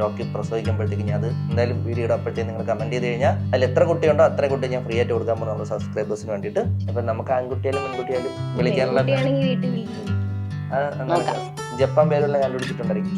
Talkie പ്രസവിക്കുമ്പോഴത്തേക്ക് ഞാൻ അത് എന്തായാലും വീഡിയോ ഇടുമ്പോഴത്തേക്ക് നിങ്ങൾ കമന്റ് ചെയ്ത് കഴിഞ്ഞാൽ അതിൽ എത്ര കുട്ടിയുണ്ടോ അത്ര കുട്ടി ഞാൻ ഫ്രീ ആയിട്ട് കൊടുക്കാൻ പോകും നമ്മുടെ സബ്സ്ക്രൈബേഴ്സിന് വേണ്ടിയിട്ട്. അപ്പൊ നമുക്ക് ആൺകുട്ടിയാലും പെൺകുട്ടിയാലും വിളിക്കാനുള്ള ജപ്പാൻ പേരുള്ള കണ്ടുപിടിച്ചിട്ടുണ്ടായിരിക്കും.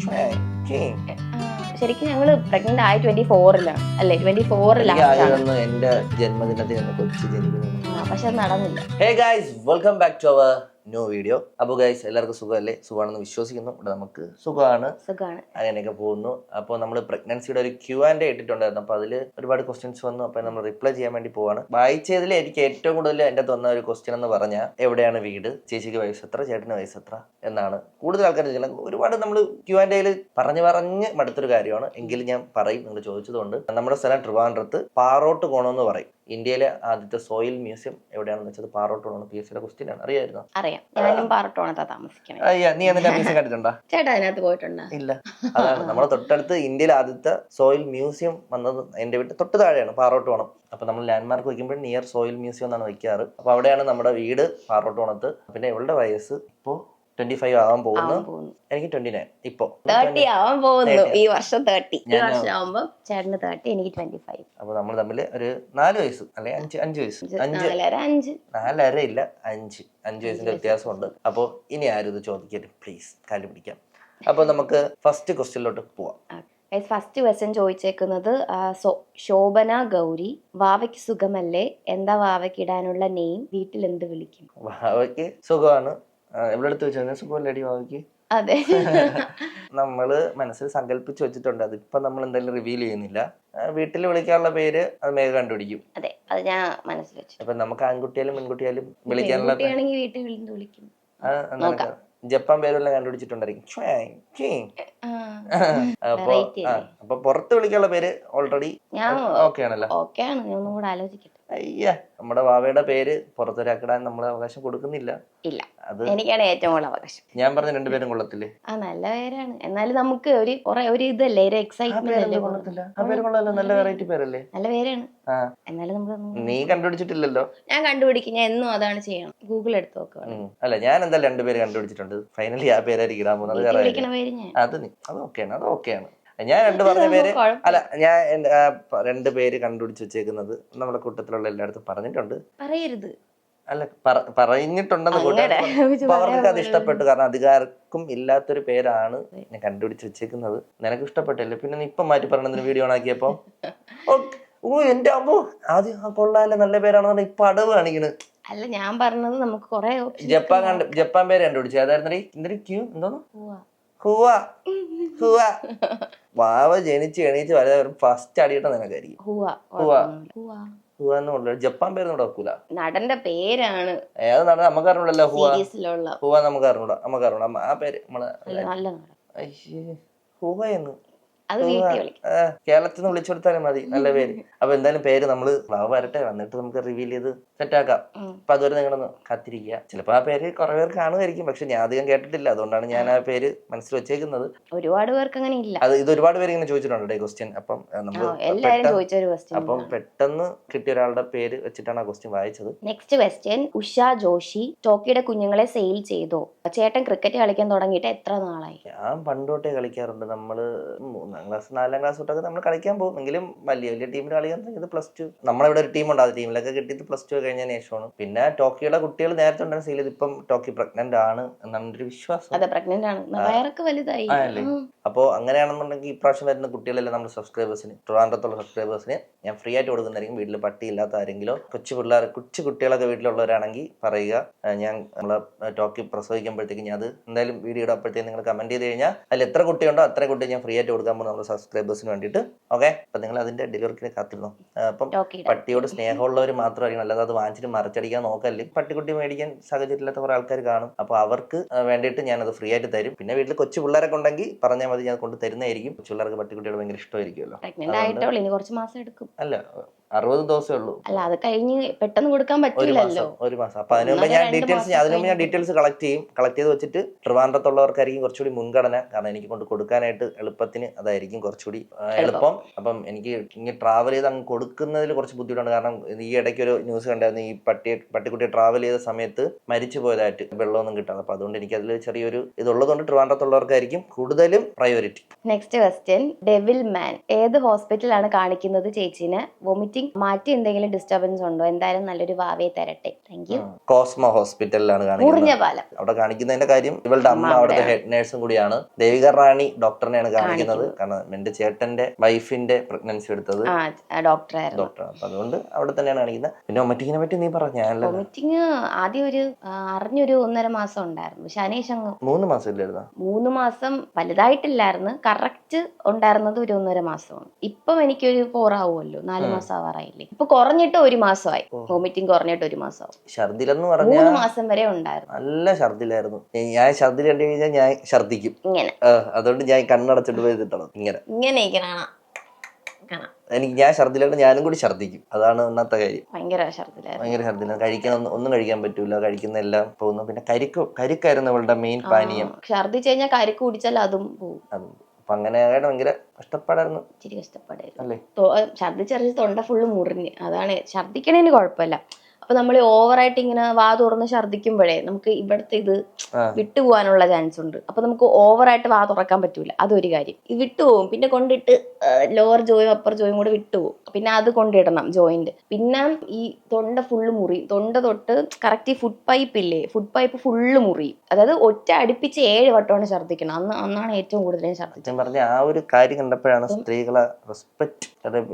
ശരിക്കും ഞങ്ങൾ പ്രഗ്നന്റ് ആയി ട്വന്റി ഫോറിലാണ് അല്ലെ ട്വന്റി ഫോറിലാണ് എന്റെ ജന്മദിനത്തിൽ ഒന്ന് കൊച്ചു ജനിക്കുന്നു. പക്ഷെ നടന്നില്ല. Hey guys welcome back to our new video. അപ്പോൾ ഗൈസ് എല്ലാവർക്കും സുഖമല്ലേ? സുഖമാണെന്ന് വിശ്വസിക്കുന്നു. ഇവിടെ നമുക്ക് സുഖമാണ്. സുഖമാണ്. അങ്ങനെയൊക്കെ പോകുന്നു. അപ്പോൾ നമ്മൾ പ്രഗ്നൻസിയുടെ ഒരു ക്യൂ ആൻഡ് ഇട്ടിട്ടുണ്ടായിരുന്നു. അപ്പോൾ അതിൽ ഒരുപാട് ക്വസ്റ്റ്യൻസ് വന്നു. അപ്പോൾ നമ്മൾ റിപ്ലൈ ചെയ്യാൻ വേണ്ടി പോവാണ്. വായിച്ചതിൽ എനിക്ക് ഏറ്റവും കൂടുതൽ എന്റെ തന്ന ഒരു ക്വസ്റ്റ്യൻ എന്ന് പറഞ്ഞാൽ എവിടെയാണ് വീട്? ചേച്ചിക്ക് വയസ്സ് എത്ര? ചേട്ടന് വയസ്സ് എത്ര? എന്നാണ്. കൂടുതൽ ആൾക്കാർ ചില ഒരുപാട് നമ്മൾ ക്യൂ ആൻഡ് എയിൽ പറഞ്ഞ് പറഞ്ഞ് മടുത്തൊരു കാര്യമാണ്. എങ്കിലും ഞാൻ പറയും നിങ്ങൾ ചോദിച്ചതുകൊണ്ട്. നമ്മുടെ സ്ഥലം ട്രിവാൻഡ്രത്ത് പാറോട്ട് എന്ന് പറയും. ഇന്ത്യയിലെ ആദ്യത്തെ സോയിൽ മ്യൂസിയം എവിടെയാണെന്ന് വെച്ചത് പാറോട്ടോണാണ് പി എസ് സിയുടെ ക്വസ്റ്റ്യൻ ആണ്. അറിയായിരുന്നു? അറിയാം. ഞാനും പാറട്ടോണത്താ താമസിക്കണേ. അയ്യ നീ എന്നിട്ട് മ്യൂസിയം കണ്ടിട്ടുണ്ടോ? ചേട്ടാ അതിനകത്ത് പോയിട്ടുണ്ടോ? ഇല്ല. അതാണ്. നമ്മുടെ തൊട്ടടുത്ത് ഇന്ത്യയിലെ ആദ്യത്തെ സോയിൽ മ്യൂസിയം വന്നത് എന്റെ വീട്ടിൽ തൊട്ട് താഴെയാണ് പാറോട്ടോണം അപ്പൊ നമ്മൾ ലാൻഡ്മാർക്ക് വയ്ക്കുമ്പോൾ നിയർ സോയിൽ മ്യൂസിയം എന്നാണ് വയ്ക്കാറ്. അപ്പൊ അവിടെയാണ് നമ്മുടെ വീട് പാറോട്ടോണത്ത് പിന്നെ ഇവളുടെ വയസ്സ് ഇപ്പോ ട്വന്റി ഫൈവ് ആവാൻ പോകുന്നു. എനിക്ക് ട്വന്റി നയൻ ഇപ്പോ തേർട്ടി ആവാൻ പോകുന്നു. ഈ വർഷം തേർട്ടി ഈ ഞാൻ- വർഷം ആവുമ്പോ ചേട്ടന് തേർട്ടി എനിക്ക് ട്വന്റി ഫൈവ് അപ്പൊ നമ്മൾ തമ്മിൽ ഒരു നാല് വയസ്സ് അല്ലെ അഞ്ച് അഞ്ച് വയസ്സ്. അഞ്ച് നാലര അഞ്ച്. നാലര ഇല്ല അഞ്ച്. അഞ്ച് വയസ്സിന്റെ വ്യത്യാസമുണ്ട്. അപ്പോൾ ഇനി ആരും ഇത് ചോദിക്കരുത്. പ്ലീസ് കാൽ പിടിക്കാം. അപ്പൊ നമുക്ക് ഫസ്റ്റ് ക്വസ്റ്റ്യനിലോട്ട് പോവാം. ഫസ്റ്റ് ക്വസ്റ്റ്യൻ ചോദിച്ചേക്കുന്നത് ശോഭന ഗൗരി വാവയ്ക്ക് സുഖമല്ലേ? എന്താ വാവയ്ക്ക് ഇടാനുള്ള നെയിം വീട്ടിൽ എന്ത് വിളിക്കും? വാവയ്ക്ക് സുഖമാണ്. എവിടെ എടുത്ത് വെച്ചാൽ സുഖമല്ലേടി വാങ്ങിക്ക്. അതെ. നമ്മൾ മനസ്സിൽ സങ്കല്പിച്ച് വെച്ചിട്ടുണ്ട്. അതിപ്പോ നമ്മൾ എന്തായാലും റിവീൽ ചെയ്യുന്നില്ല. വീട്ടിൽ വിളിക്കാനുള്ള പേര് അത് മേഘ കണ്ടുപിടിക്കും. അതെ അത് ഞാൻ മനസ്സിൽ വെച്ചു. അപ്പൊ നമുക്ക് ആൺകുട്ടിയാലും പെൺകുട്ടിയാലും വിളിക്കാനുള്ള വീട്ടിൽ വിളിക്കും. ജപ്പാൻ പേരെല്ലാം കണ്ടുപിടിച്ചിട്ടുണ്ടായിരിക്കും. അപ്പൊ പുറത്ത് വിളിക്കാനുള്ള പേര് ഓൾറെഡി ഞാൻ ഓക്കെ ആണല്ലോ. ഓക്കെ ആണ്. ഒന്നും കൂടെ ആലോചിക്കട്ടെ. അയ്യ നമ്മുടെ വാവയുടെ പേര് പുറത്തൊരാക്കിടാൻ നമ്മൾ അവകാശം കൊടുക്കുന്നില്ല. ഇല്ല. അത് എനിക്കാണ് ഏറ്റവും കൂടുതൽ അവകാശം. ഞാൻ പറഞ്ഞ രണ്ടുപേരും കൊള്ളത്തില്ലേ? ആ നല്ല പേരാണ്. എന്നാലും നമുക്ക് ഒരു കുറെ ഒരു ഇതല്ലേ ഒരു എക്സൈറ്റ്മെന്റ് നല്ല വെറൈറ്റി പേരല്ലേ? നല്ല പേരാണ്. എന്നാലും നമ്മൾ നീ കണ്ടുപിടിച്ചിട്ടില്ലല്ലോ? ഞാൻ കണ്ടുപിടിക്കും. ഞാൻ എന്നും അതാണ് ചെയ്യണം. ഗൂഗിൾ എടുത്ത് നോക്കുക അല്ല ഞാൻ എന്തായാലും രണ്ടുപേര് കണ്ടുപിടിച്ചിട്ടുണ്ട്. ഫൈനലി ആ പേരായിരിക്കും ഇടാൻ പോകുന്നത്. അത് നീ അത് ഓക്കെയാണ് അത് ഓക്കെയാണ് ഞാൻ രണ്ട് പറഞ്ഞ പേര് അല്ല ഞാൻ രണ്ട് പേര് കണ്ടുപിടിച്ച് വെച്ചേക്കുന്നത് നമ്മുടെ കൂട്ടത്തിലുള്ള എല്ലായിടത്തും പറഞ്ഞിട്ടുണ്ട്. പറയരുത്. അല്ല പറഞ്ഞിട്ടുണ്ടെന്ന് അവർക്ക് അത് ഇഷ്ടപ്പെട്ടു. കാരണം അധികാർക്കും ഇല്ലാത്തൊരു പേരാണ് ഞാൻ കണ്ടുപിടിച്ച് വെച്ചേക്കുന്നത്. നിനക്ക് ഇഷ്ടപ്പെട്ടില്ല? പിന്നെ നീ ഇപ്പം മാറ്റി പറഞ്ഞതിന് വീഡിയോ ഓണാക്കിയപ്പോ ഓ, എന്റെ അമ്മോ ആദ്യം ആ കൊള്ളാല്ലേ നല്ല പേരാണെന്ന് പറഞ്ഞാൽ ഇപ്പൊ അടവ് കാണിക്കണ്. അല്ല ഞാൻ പറഞ്ഞത് നമുക്ക് കൊറേ ജപ്പാൻ കണ്ട് ജപ്പാൻ പേര് കണ്ടുപിടിച്ചു. അതായിരുന്നു എന്തോ ക്യൂ? എന്തോന്നു? ഹുവ. ഹുവ. വാവ ജനിച്ച് എണീച്ച് വരെ ഫസ്റ്റ് അടിയിട്ട നിനക്കായിരിക്കും ജപ്പാൻ പേര് നടക്കൂല. നടന്റെ പേരാണ്. ഏത് നടൻ നമുക്ക് അറിഞ്ഞൂടല്ലോ ഹുവ? ഹുവ നമുക്ക് അറിഞ്ഞൂടാ നമുക്ക് അറിഞ്ഞൂടാ. അമ്മ- ആ പേര് നമ്മളെ ഹുവ എന്ന്. അത് വീട്ടിൽ വിളിക്കും കേരളത്തിൽ നിന്ന് വിളിച്ചു കൊടുത്താലും മതി നല്ല പേര്. അപ്പൊ എന്തായാലും പേര് നമ്മൾ വാവ വരട്ടെ വന്നിട്ട് നമുക്ക് റിവീൽ ചെയ്ത് സെറ്റ് ആക്കാം. ഉം. അപ്പൊ അതുവരെ നിങ്ങളൊന്ന് കാത്തിരിക്കുക. ചിലപ്പോ ആ പേര് കുറെ പേർ കാണുമായിരിക്കും പക്ഷെ ഞാൻ അധികം കേട്ടിട്ടില്ല. അതുകൊണ്ടാണ് ഞാൻ ആ പേര് മനസ്സിൽ വെച്ചേക്കുന്നത്. ഒരുപാട് പേർക്ക് അങ്ങനെ ഇല്ല. അത് ഇത് ഒരുപാട് പേര് ഇങ്ങനെ ചോദിച്ചിട്ടുണ്ട് ക്വസ്റ്റ്യൻ അപ്പം നമ്മൾ ചോദിച്ച ഒരു ക്വസ്റ്റ്യൻ അപ്പം പെട്ടെന്ന് കിട്ടിയ ഒരാളുടെ പേര് വെച്ചിട്ടാണ് ആ ക്വസ്റ്റ്യൻ വായിച്ചത്. നെക്സ്റ്റ് ക്വസ്റ്റ്യൻ ഉഷ ജോഷി ടോക്കിയുടെ കുഞ്ഞുങ്ങളെ സെയിൽ ചെയ്തോ? ചേട്ടൻ ക്രിക്കറ്റ് കളിക്കാൻ തുടങ്ങിയിട്ട് എത്ര നാളായി? ഞാൻ പണ്ടോട്ടേ കളിക്കാറുണ്ട്. നമ്മൾ മൂന്നാം ക്ലാസ് നാലാം ക്ലാസ് തൊട്ടൊക്കെ നമ്മൾ കളിക്കാൻ പോകും. എങ്കിലും വലിയ വലിയ ടീമിൽ കളിക്കാൻ തുടങ്ങിയത് പ്ലസ് ടു നമ്മളിവിടെ ഒരു ടീമുണ്ട് ആ ടീമിലൊക്കെ കിട്ടിയത് പ്ലസ് ടു കഴിഞ്ഞതിന് ശേഷമാണ്. പിന്നെ ടോക്കിയുടെ കുട്ടികൾ നേരത്തെ ഉണ്ടായിരുന്ന സീൽ ഇപ്പം ടോക്കി പ്രഗ്നന്റ് ആണ് എന്നാണ് ഒരു വിശ്വാസം. അതെ പ്രഗ്നന്റ് ആണ്. വയറൊക്കെ വലുതായി. അപ്പോൾ അങ്ങനെയാണെന്നുണ്ടെങ്കിൽ ഈ പ്രാവശ്യം വരുന്ന കുട്ടികളെല്ലാം നമ്മുടെ സബ്സ്ക്രൈബേഴ്സിന് ട്രിവാൻഡ്രത്തുള്ള സബ്സ്ക്രൈബേഴ്സിന് ഞാൻ ഫ്രീ ആയിട്ട് കൊടുക്കുന്നതായിരിക്കും. വീട്ടിൽ പട്ടി ഇല്ലാത്ത ആരെങ്കിലും കൊച്ചു പിള്ളേർ കൊച്ചു കുട്ടികളൊക്കെ വീട്ടിലുള്ളവരാണെങ്കിൽ പറയുക. ഞാൻ നമ്മളെ ടോക്കി പ്രസവിക്കുമ്പോഴത്തേക്ക് ഞാൻ അത് എന്തായാലും വീഡിയോ അപ്പോഴത്തേക്ക് നിങ്ങൾ കമന്റ് ചെയ്ത് കഴിഞ്ഞാൽ അതിൽ എത്ര കുട്ടിയുണ്ടോ അത്ര കുട്ടി ഞാൻ ഫ്രീ ആയിട്ട് കൊടുക്കാൻ നമ്മുടെ സബ്സ്ക്രൈബേഴ്സിന് വേണ്ടിയിട്ട്. ഓക്കെ അപ്പം നിങ്ങൾ അതിന്റെ ഡെലിവറിക്ക് കാത്തിരുന്നു? അപ്പം പട്ടിയോട് സ്നേഹമുള്ളവർ മാത്രമായിരിക്കും. അല്ലാതെ അത് വാങ്ങിച്ചിട്ട് മറിച്ചടിക്കാൻ നോക്കല്ലേ. പട്ടിക്കുട്ടി മേടിക്കാൻ സാഹചര്യമില്ലാത്ത കുറെ ആൾക്കാർ കാണും. അപ്പൊ അവർക്ക് വേണ്ടിയിട്ട് ഞാനത് ഫ്രീ ആയിട്ട് തരും. പിന്നെ വീട്ടിൽ കൊച്ചു പിള്ളേരൊക്കെ ഉണ്ടെങ്കിൽ പറഞ്ഞാൽ മതി ഞാൻ കൊണ്ട് തരുന്നതായിരിക്കും. കൊച്ചു പിള്ളേർക്ക് പട്ടിക്കുട്ടിയോട് ഭയങ്കര ഇഷ്ടമായിരിക്കുമല്ലോ. അല്ല അറുപത് ദിവസമേ ഉള്ളൂ. അല്ല അത് കഴിഞ്ഞ് പെട്ടെന്ന് കൊടുക്കാൻ പറ്റില്ലല്ലോ. ഒരു മാസം. അപ്പൊ അതിനുമ്പ് ഞാൻ ഡീറ്റെയിൽസ് അതിനുമ്പ് അതിന് ഞാൻ ഡീറ്റെയിൽസ് കളക്ട് ചെയ്യും. കളക്ട് ചെയ്ത് വെച്ചിട്ട് ട്രിവാൻഡ്രത്തുള്ളവർക്കായിരിക്കും കുറച്ചുകൂടി മുൻഗണന. കാരണം എനിക്ക് കൊണ്ട് കൊടുക്കാനായിട്ട് എളുപ്പത്തിന് അതായിരിക്കും കുറച്ചുകൂടി എളുപ്പം. അപ്പം എനിക്ക് ഇനി ട്രാവൽ ചെയ്ത് അങ്ങ് കൊടുക്കുന്നതിൽ കുറച്ച് ബുദ്ധിമുട്ടാണ് കാരണം ഈ ഇടയ്ക്ക് ഒരു ന്യൂസ് കണ്ടായിരുന്നു. ഈ പട്ടി പട്ടിക്കുട്ടി ട്രാവൽ ചെയ്ത സമയത്ത് മരിച്ചു പോയതായിട്ട് വെള്ളമൊന്നും കിട്ടാതെ. അപ്പൊ അതുകൊണ്ട് എനിക്ക് അതിൽ ചെറിയൊരു ഇതുള്ളതുകൊണ്ട് ട്രിവാൻഡ്രത്തുള്ളവർക്കായിരിക്കും കൂടുതലും priority next question devil man ഏത് ഹോസ്പിറ്റലാണ് കാണിക്കുന്നത് ചേച്ചിന്? വൊമിറ്റിംഗ് മാറ്റി എന്തെങ്കിലും ഡിസ്റ്റർബൻസ് ഉണ്ടോ? എന്തായാലും നല്ലൊരു വാവയെ തരട്ടെ. താങ്ക് യു കോസ്മോ ഹോസ്പിറ്റലിലാണ് കാണിക്കുന്നത്. അവിടെ കാണിക്കുന്നതിന്റെ കാര്യം ഇവളുടെ അമ്മ അവിടുത്തെ ഹെഡ് നേഴ്സും കൂടിയാണ്. ദേവിക റാണി ഡോക്ടറിനെയാണ് കാണിക്കുന്നത്. കാരണം എന്റെ ചേട്ടന്റെ വൈഫിന്റെ പ്രഗ്നൻസി എടുത്തത് ഡോക്ടർ ഡോക്ടറായിരുന്നു. ഡോക്ടർ അപ്പൊ അതുകൊണ്ട് അവിടെ തന്നെയാണ് കാണിക്കുന്നത്. പിന്നെ ഒമറ്റിങ്ങിനെ പറ്റി നീ പറഞ്ഞല്ലോ വൊമിറ്റിംഗ് ആദ്യം ഒരു അറിഞ്ഞൊരു ഒന്നര മാസം ഉണ്ടായിരുന്നു. പക്ഷെ അതിനുശേഷം അങ്ങ് മൂന്ന് മാസം ഇല്ലായിരുന്ന മൂന്ന് മാസം വലുതായിട്ടില്ലായിരുന്നു. കറക്റ്റ് ഉണ്ടായിരുന്നത് ഒരു ഒന്നര മാസമാണ്. ഇപ്പം എനിക്കൊരു ഫോർ ആവുമല്ലോ. നാല് മാസം ആവാറായില്ലേ ഇപ്പൊ കുറഞ്ഞിട്ട് ഒരു മാസമായി. വോമിറ്റിംഗ് കുറഞ്ഞിട്ട് ഒരു മാസമായി ഛർദിലെന്ന് പറഞ്ഞാൽ മൂന്ന് മാസം വരെ ഉണ്ടായിരുന്നു. നല്ല ഛർദിലായിരുന്നു. ഞാൻ ഛർദിൽ കണ്ടു കഴിഞ്ഞാൽ ഞാൻ ഛർദിക്കും. ഇങ്ങനെ. ആ, അതുകൊണ്ട് ഞാൻ കണ്ണടച്ചിട്ട് പോയി തിട്ടണം ഇങ്ങനെ. ഇങ്ങനെ കാണാം കാണാം എനിക്ക് ഞാൻ ഛർദിലായിട്ട് ഞാനും കൂടി ഛർദിക്കും. അതാണ് ഒന്നാമത്തെ കാര്യം. ഭയങ്കര ഛർദിലായിരുന്നു. ഭയങ്കര ഛർദിലാണ് കഴിക്കാൻ ഒന്നും ഒന്നും കഴിക്കാൻ പറ്റൂല. കഴിക്കുന്ന എല്ലാം പോകുന്നു. പിന്നെ കരിക്ക് കരിക്കായിരുന്നു അവളുടെ മെയിൻ പാനീയം. ഛർദിച്ചു കഴിഞ്ഞാൽ കരിക്ക് കുടിച്ചാൽ അതും പോകും. അത് അപ്പൊ അങ്ങനെ ആയിട്ട് ഭയങ്കര കഷ്ടപ്പാടായിരുന്നു. ഇച്ചിരി കഷ്ടപ്പാടായിരുന്നു. ഛർദിച്ചറിച്ച് തൊണ്ട ഫുള്ള് മുറിഞ്ഞ്. അതാണ് ഛർദിക്കണേന് കുഴപ്പമില്ല. അപ്പൊ നമ്മൾ ഓവറായിട്ട് ഇങ്ങനെ വാ തുറന്ന് ഛർദിക്കുമ്പോഴേ നമുക്ക് ഇവിടുത്തെ ഇത് വിട്ടു വിട്ടുപോകാനുള്ള ചാൻസ് ഉണ്ട്. അപ്പൊ നമുക്ക് ഓവറായിട്ട് വാ തുറക്കാൻ പറ്റൂല. അതൊരു കാര്യം. ഇത് വിട്ടുപോകും പിന്നെ കൊണ്ടിട്ട് ലോവർ ജോയും അപ്പർ ജോയും കൂടെ വിട്ടുപോകും പിന്നെ അത് കൊണ്ടിടണം ജോയിന്റ് പിന്നെ ഈ തൊണ്ട ഫുള്ള് മുറി തൊണ്ട തൊട്ട് കറക്റ്റ് ഈ ഫുഡ് പൈപ്പ് ഇല്ലേ? ഫുഡ് പൈപ്പ് ഫുള്ള് മുറി അതായത് ഒറ്റ അടുപ്പിച്ച് ഏഴ് വട്ടമാണ് ഛർദിക്കണം അന്ന് അന്നാണ് ഏറ്റവും കൂടുതൽ ഞാൻ പറഞ്ഞ ആ ഒരു കാര്യം കണ്ടപ്പോഴാണ് സ്ത്രീകളെ റെസ്പെക്ട്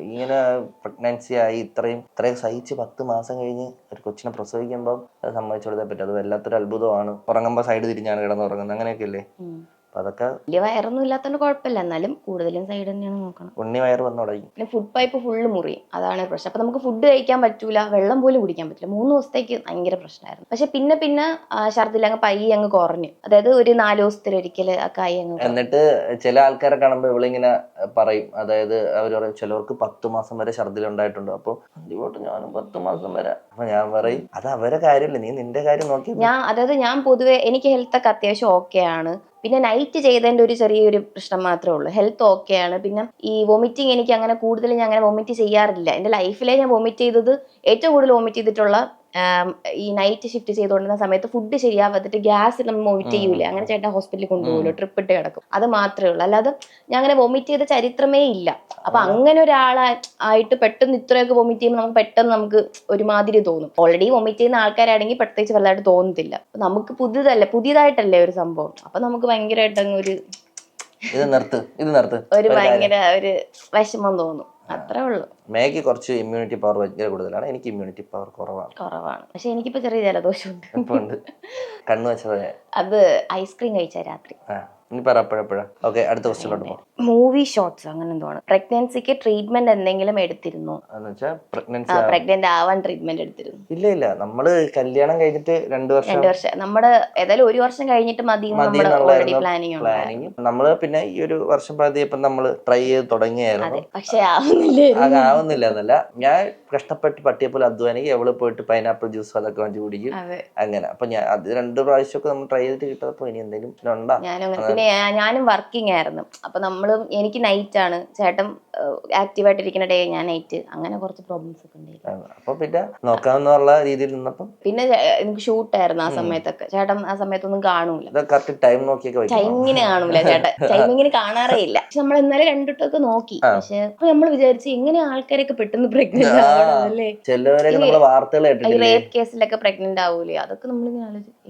ഇങ്ങനെ പ്രഗ്നൻസി ആയി ഇത്രയും ഇത്രയും സഹിച്ച് പത്ത് മാസം കഴിഞ്ഞ് ഒരു കൊച്ചിനെ പ്രസവിക്കുമ്പോൾ അത് സമ്മതിച്ചു പറ്റും. അത് വല്ലാത്തൊരു അത്ഭുതമാണ്. ഉറങ്ങുമ്പോൾ സൈഡ് തിരിഞ്ഞാണ് കിടന്ന് ഉറങ്ങുന്നത്. അങ്ങനെയൊക്കെ അല്ലേ. അപ്പൊ അതൊക്കെ വലിയ വയറൊന്നും ഇല്ലാത്തതുകൊണ്ട് കുഴപ്പമില്ല എന്നാലും കൂടുതലും സൈഡ് തന്നെയാണ് നോക്കണം. ഉണ്ണി വയറ് വന്നു തുടങ്ങി. പിന്നെ ഫുഡ് പൈപ്പ് ഫുള്ള് മുറി. അതാണ് പ്രശ്നം. അപ്പൊ നമുക്ക് ഫുഡ് കഴിക്കാൻ പറ്റൂല. വെള്ളം പോലും കുടിക്കാൻ പറ്റില്ല. മൂന്ന് ദിവസത്തേക്ക് ഭയങ്കര പ്രശ്നമായിരുന്നു. പക്ഷെ പിന്നെ പിന്നെ ഛർദിൽ അങ്ങ് പൈ അങ്ങ് കുറഞ്ഞു. അതായത് ഒരു നാല് ദിവസത്തിൽ ഒരിക്കൽ കൈ അങ്ങ് എന്നിട്ട് ചില ആൾക്കാരെ കാണുമ്പോൾ ഇവളിങ്ങനെ പറയും. അതായത് അവർ പറയും ചിലവർക്ക് പത്ത് മാസം വരെ ഛർദിൽ ഉണ്ടായിട്ടുണ്ട്. അപ്പോൾ അതിലോട്ട് ഞാനും പത്ത് മാസം വരെ. അപ്പൊ ഞാൻ പറയും അത് അവരെ കാര്യമല്ല. നീ നിന്റെ കാര്യം നോക്കി ഞാൻ അതായത് ഞാൻ പൊതുവെ എനിക്ക് ഹെൽത്ത് ഒക്കെ അത്യാവശ്യം ഓക്കെയാണ് പിന്നെ നൈറ്റ് ചെയ്തതിന്റെ ഒരു ചെറിയൊരു പ്രശ്നം മാത്രമേ ഉള്ളൂ. ഹെൽത്ത് ഓക്കെയാണ് പിന്നെ ഈ വൊമിറ്റിംഗ് എനിക്ക് അങ്ങനെ കൂടുതൽ ഞാൻ അങ്ങനെ വൊമിറ്റ് ചെയ്യാറില്ല. എന്റെ ലൈഫിലെ ഞാൻ വൊമിറ്റ് ചെയ്തത് ഏറ്റവും കൂടുതൽ വൊമിറ്റ് ചെയ്തിട്ടുള്ള ഈ നൈറ്റ് ഷിഫ്റ്റ് ചെയ്തുകൊണ്ടിരുന്ന സമയത്ത് ഫുഡ് ശരിയാവാത്തിട്ട് ഗ്യാസ് നമ്മൾ വൊമിറ്റ് ചെയ്യൂലേ. അങ്ങനെ ചേട്ടാ ഹോസ്പിറ്റലിൽ കൊണ്ടുപോകുമല്ലോ ട്രിപ്പ് ഇട്ട് കിടക്കും. അത് മാത്രമേ ഉള്ളൂ. അല്ലാതെ ഞാൻ അങ്ങനെ വൊമിറ്റ് ചെയ്ത ചരിത്രമേ ഇല്ല. അപ്പൊ അങ്ങനെ ഒരാളെ ആയിട്ട് പെട്ടെന്ന് ഇത്രയൊക്കെ വൊമിറ്റ് ചെയ്യുമ്പോൾ നമുക്ക് പെട്ടെന്ന് നമുക്ക് ഒരുമാതിരി തോന്നും. ഓൾറെഡി വൊമിറ്റ് ചെയ്യുന്ന ആൾക്കാരാണെങ്കിൽ പ്രത്യേകിച്ച് വല്ലതായിട്ട് തോന്നത്തില്ല. അപ്പൊ നമുക്ക് പുതിയതല്ല പുതിയതായിട്ടല്ലേ ഒരു സംഭവം. അപ്പൊ നമുക്ക് ഭയങ്കരമായിട്ട് അങ്ങ് ഒരു ഇത് നിർത്ത് ഇത് നിർത്ത്. ഒരു ഭയങ്കര ഒരു വിഷമം തോന്നും. അത്രേ ഉള്ളൂ. മേഘയ്ക്ക് കുറച്ച് ഇമ്മ്യൂണിറ്റി പവർ ഭയങ്കര കൂടുതലാണ്. എനിക്ക് ഇമ്മ്യൂണിറ്റി പവർ കുറവാണ്. കുറവാണ്. പക്ഷെ എനിക്കിപ്പോ ചെറിയ ജലദോഷമുണ്ട്. ഉണ്ട്. കണ്ണു വെച്ചത്. അത് ഐസ്ക്രീം കഴിച്ച രാത്രി. ഇനി പറ അപ്പോഴപ്പോഴാ ഓക്കെ അടുത്ത ക്വസ്റ്റിലോട്ട് പോകാം മൂവി ഷോർട്സ് അങ്ങനെ എന്തോ ആണ് പ്രഗ്നൻസിക്ക് ട്രീറ്റ്മെന്റ് എന്തെങ്കിലും എടുത്തിരുന്നു എന്ന് വെച്ചാൽ പ്രഗ്നൻസി പ്രഗ്നന്റ് ആവാൻ ട്രീറ്റ്മെന്റ് എടുത്തിരുന്നു? ഇല്ല ഇല്ല. നമ്മൾ കല്യാണം കഴിഞ്ഞിട്ട് രണ്ടു വർഷം രണ്ടു വർഷം. നമ്മുടെ ഏതായാലും ഒരു വർഷം കഴിഞ്ഞിട്ട് മതി മതി ഓൾറെഡി പ്ലാനിങ് പ്ലാനിങ് നമ്മൾ പിന്നെ ഈ ഒരു വർഷം പതിയപ്പം നമ്മൾ ട്രൈ ചെയ്ത് തുടങ്ങിയായിരുന്നു. പക്ഷേ ആവുന്നില്ല ആവുന്നില്ല എന്നല്ല ഞാൻ കഷ്ടപ്പെട്ട് പട്ടിയെ പോലെ അധ്വാനിക്കും. എവൾ പോയിട്ട് പൈനാപ്പിൾ ജ്യൂസ് അതൊക്കെ വാങ്ങിച്ച് കുടിക്കും. അങ്ങനെ. അപ്പൊ ഞാൻ അത് രണ്ട് പ്രാവശ്യമൊക്കെ നമ്മൾ ട്രൈ ചെയ്തിട്ട് കിട്ടാത്തപ്പോ ഇനി എന്തെങ്കിലും ഉണ്ടാ? ഞാനും വർക്കിംഗ് ആയിരുന്നു. അപ്പൊ നമ്മളും എനിക്ക് നൈറ്റ് ആണ്. ചേട്ടൻ ആക്റ്റീവ് ആയിട്ടിരിക്കുന്ന ഡേ ഞാൻ നൈറ്റ് അങ്ങനെ കുറച്ച് പ്രോബ്ലംസ് ഒക്കെ ഉണ്ടായിരുന്നു പിന്നെ നോക്കാമെന്നുള്ള രീതിയിൽ നിന്നപ്പം പിന്നെ എനിക്ക് ഷൂട്ട് ആയിരുന്നു ആ സമയത്തൊക്കെ. ചേട്ടൻ ആ സമയത്തൊന്നും കാണൂല. ഇത് കറക്റ്റ് ടൈം നോക്കിയൊക്കെ വെക്കണം ടൈമിങ്ങിന് കാണൂല ചേട്ടൻ. ടൈമിങ്ങിന് കാണാറേ ഇല്ല. പക്ഷെ നമ്മൾ ഇന്നലെ രണ്ടിട്ടൊക്കെ നോക്കി. പക്ഷെ അപ്പൊ നമ്മൾ വിചാരിച്ചു ഇങ്ങനെ ആൾക്കാരൊക്കെ പെട്ടെന്ന് പ്രഗ്നന്റ് ആവണല്ലേ? റേപ്പ് കേസിലൊക്കെ പ്രഗ്നന്റ് ആവൂലേ? അതൊക്കെ നമ്മൾ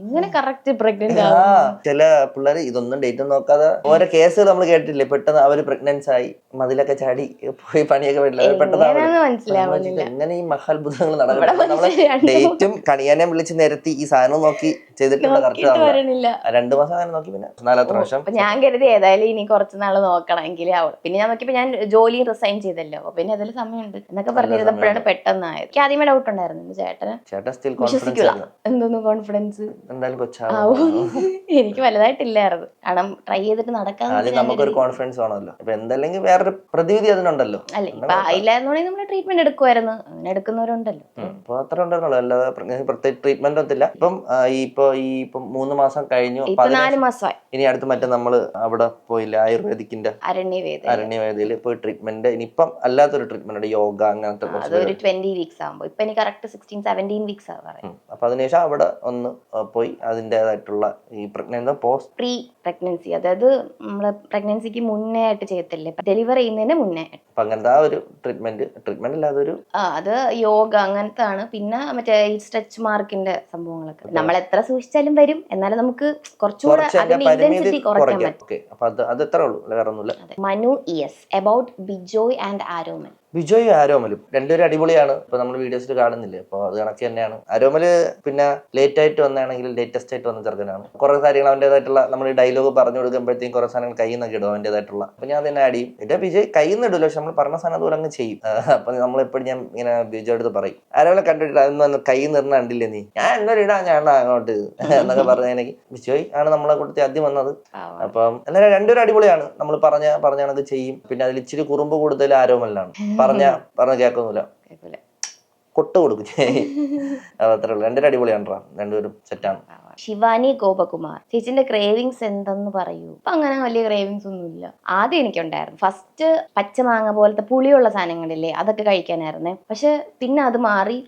ഇങ്ങനെ കറക്റ്റ് പ്രഗ്നന്റ് ആവും ചില പിള്ളേര് ഇതൊന്നും ഡേറ്റ് നോക്കാതെ ഓരോ കേസുകൾ നമ്മൾ കേട്ടില്ലേ പെട്ടെന്ന് അവർ പ്രഗ്നൻസ് ആയി മതിലൊക്കെ ചാടി പോയി പണിയൊക്കെ വരില്ല പെട്ടെന്ന് എങ്ങനെ ഈ മഹാത്ഭുതങ്ങൾ നടക്കും നമ്മൾ ഡേറ്റും കണിയാനെ വിളിച്ച് നിരത്തി ഈ സാധനം നോക്കി നോക്കിയിട്ട് കറക്റ്റ് രണ്ടു മാസം അങ്ങനെ നോക്കി പിന്നെ നാലാമത്തെ പ്രാവശ്യം. ഞാൻ കരുതി ഏതായാലും ഇനി കുറച്ച് നാൾ ആവും എങ്കിലേ പിന്നെ ഞാൻ നോക്കിയപ്പോ ഞാൻ ജോലി റിസൈൻ ചെയ്തല്ലോ. പിന്നെ അതിൽ സമയമുണ്ട്. എന്നൊക്കെ പറഞ്ഞിരുന്നപ്പോഴാണ് പെട്ടെന്നായത്. എനിക്ക് ആദ്യമേ ഡൗട്ട് ഉണ്ടായിരുന്നു. ചേട്ടന് ചേട്ടൻ സ്റ്റിൽ കോൺഫിഡൻസ് എന്തോന്നു കോൺഫിഡൻസ് എന്തായാലും കൊച്ചാവും? എനിക്ക് വലുതായിട്ടില്ലായിരുന്നു. കാരണം ട്രൈ ചെയ്തിട്ട് നടക്കാൻ നമുക്കൊരു. കോൺഫിഡൻസ് വേണമല്ലോ. ഇപ്പൊ എന്തല്ലെങ്കിൽ വേറൊരു പ്രതിവിധി അതിനുണ്ടല്ലോ. അല്ല ഇപ്പൊ ആയില്ലായിരുന്നുണ്ടെങ്കിൽ നമ്മൾ ട്രീറ്റ്മെന്റ് എടുക്കുമായിരുന്നു അങ്ങനെ എടുക്കുന്നവരുണ്ടല്ലോ. അപ്പൊ അത്ര ഉണ്ടായിരുന്നല്ലോ അല്ലാതെ പ്രഗ്നൻസി പ്രത്യേക ട്രീറ്റ്മെന്റ് ഒന്നുമില്ല. ഇപ്പം ഈ ഇപ്പൊ ഈ ഇപ്പം മൂന്ന് മാസം കഴിഞ്ഞു. നാല് മാസമായി. ഇനി അടുത്ത് മറ്റേ നമ്മൾ അവിടെ പോയില്ല ആയുർവേദിക്കിന്റെ അരണ്യവേദ അരണ്യവേദിയിൽ പോയി ട്രീറ്റ്മെന്റ് ഇനിയിപ്പം അല്ലാത്തൊരു ട്രീറ്റ്മെന്റ് ഉണ്ട് യോഗ അങ്ങനത്തെ കുറച്ച് അതൊരു ട്വന്റി വീക്സ് ആകുമ്പോ ഇപ്പൊ എനിക്ക് കറക്റ്റ് സിക്സ്റ്റീൻ സെവന്റീൻ വീക്സ് ആണ്. അപ്പൊ അതിനുശേഷം അവിടെ ഒന്ന് പോയി അതിന്റെതായിട്ടുള്ള ഈ പ്രഗ്നൻസി പോസ്റ്റ് പ്രീ പ്രഗ്നൻസി അതായത് നമ്മൾ പ്രഗ്നൻസിക്ക് മുന്നേ ആയിട്ട് ചെയ്യത്തില്ലേ? ഡെലിവർ ചെയ്യുന്നതിന് മുന്നേ. അങ്ങനത്തെ ആ ഒരു ട്രീറ്റ്മെന്റ് ട്രീറ്റ്മെന്റ് അല്ലാതെ ഒരു അത് യോഗ അങ്ങനത്തെ ആണ് പിന്നെ മറ്റേ ഈ സ്ട്രെച്ച് മാർക്കിന്റെ സംഭവങ്ങളൊക്കെ. നമ്മൾ എത്ര സൂക്ഷിച്ചാലും വരും. എന്നാലും നമുക്ക് കുറച്ചുകൂടെ കുറച്ച് അതിന്റെ ഇന്റൻസിറ്റി കുറയ്ക്കാൻ പറ്റും. മനു ഇയസ് അബൌട്ട് ബിജോയ് ആൻഡ് ആരോമൻ വിജയ് ആരോമലും രണ്ടുപേരും അടിപൊളിയാണ്. ഇപ്പൊ നമ്മൾ വീഡിയോസിൽ കാണുന്നില്ലേ? അപ്പൊ അത് കണക്ക് തന്നെയാണ്. ആരോമൽ പിന്നെ ലേറ്റ് ആയിട്ട് വന്നാണെങ്കിൽ ലേറ്റസ്റ്റ് ആയിട്ട് വന്ന ചെറുക്കനാണ്. കുറെ കാര്യങ്ങൾ അവന്റെതായിട്ടുള്ള നമ്മൾ ഡയലോഗ് പറഞ്ഞു കൊടുക്കുമ്പോഴത്തേക്കും കുറെ സാധനങ്ങൾ കയ്യിൽ നിന്നൊക്കെ ഇടും അവന്റെതായിട്ടുള്ള അപ്പൊ ഞാൻ തന്നെ ആഡ് ചെയ്യും. എന്റെ വിജയ് കയ്യിൽ നിന്ന് ഇടില്ല പക്ഷെ നമ്മൾ പറഞ്ഞ സാധനം അതുപോലെ അങ്ങ് ചെയ്യും. അപ്പൊ നമ്മളെപ്പോഴും ഞാൻ ഇങ്ങനെ വിജയ് അടുത്ത് പറയും. ആരോമലെ കണ്ടിട്ട് അതൊന്നും കൈ നിന്ന് കണ്ടില്ലേ നീ? ഞാൻ എന്നൊരു ഇടാ ഞാൻ അങ്ങോട്ട്. എന്നൊക്കെ പറഞ്ഞെനിക്ക് വിജയ് ആണ് നമ്മളെ കൂട്ടത്തിൽ ആദ്യം വന്നത്. അപ്പം എന്നാലും രണ്ടുപേരും അടിപൊളിയാണ്. നമ്മൾ പറഞ്ഞ പറഞ്ഞാണത് ചെയ്യും. പിന്നെ അതിൽ ഇച്ചിരി കുറുമ്പ് കൂടുതൽ ആരോമലിനാണ് പറഞ്ഞ പറഞ്ഞ കേൾക്കൊന്നുമില്ല. കൊട്ട് കൊടുക്കും. അത് അത്രേ ഉള്ളൂ. രണ്ടുപേരും അടിപൊളിയാണ് രണ്ടുപേരും സെറ്റാണ് ശിവാനി ഗോപകുമാർ. ചേച്ചിന്റെ ക്രേവിങ്സ് എന്തെന്ന് പറയൂ? ഇപ്പൊ അങ്ങനെ വലിയ ക്രേവിങ്സ് ഒന്നുമില്ല. ആദ്യം എനിക്കുണ്ടായിരുന്നു. ഫസ്റ്റ് പച്ചമാങ്ങ പോലത്തെ പുളിയുള്ള സാധനങ്ങളില്ലേ അതൊക്കെ കഴിക്കാനായിരുന്നേ. പക്ഷെ പിന്നെ അത് മാറി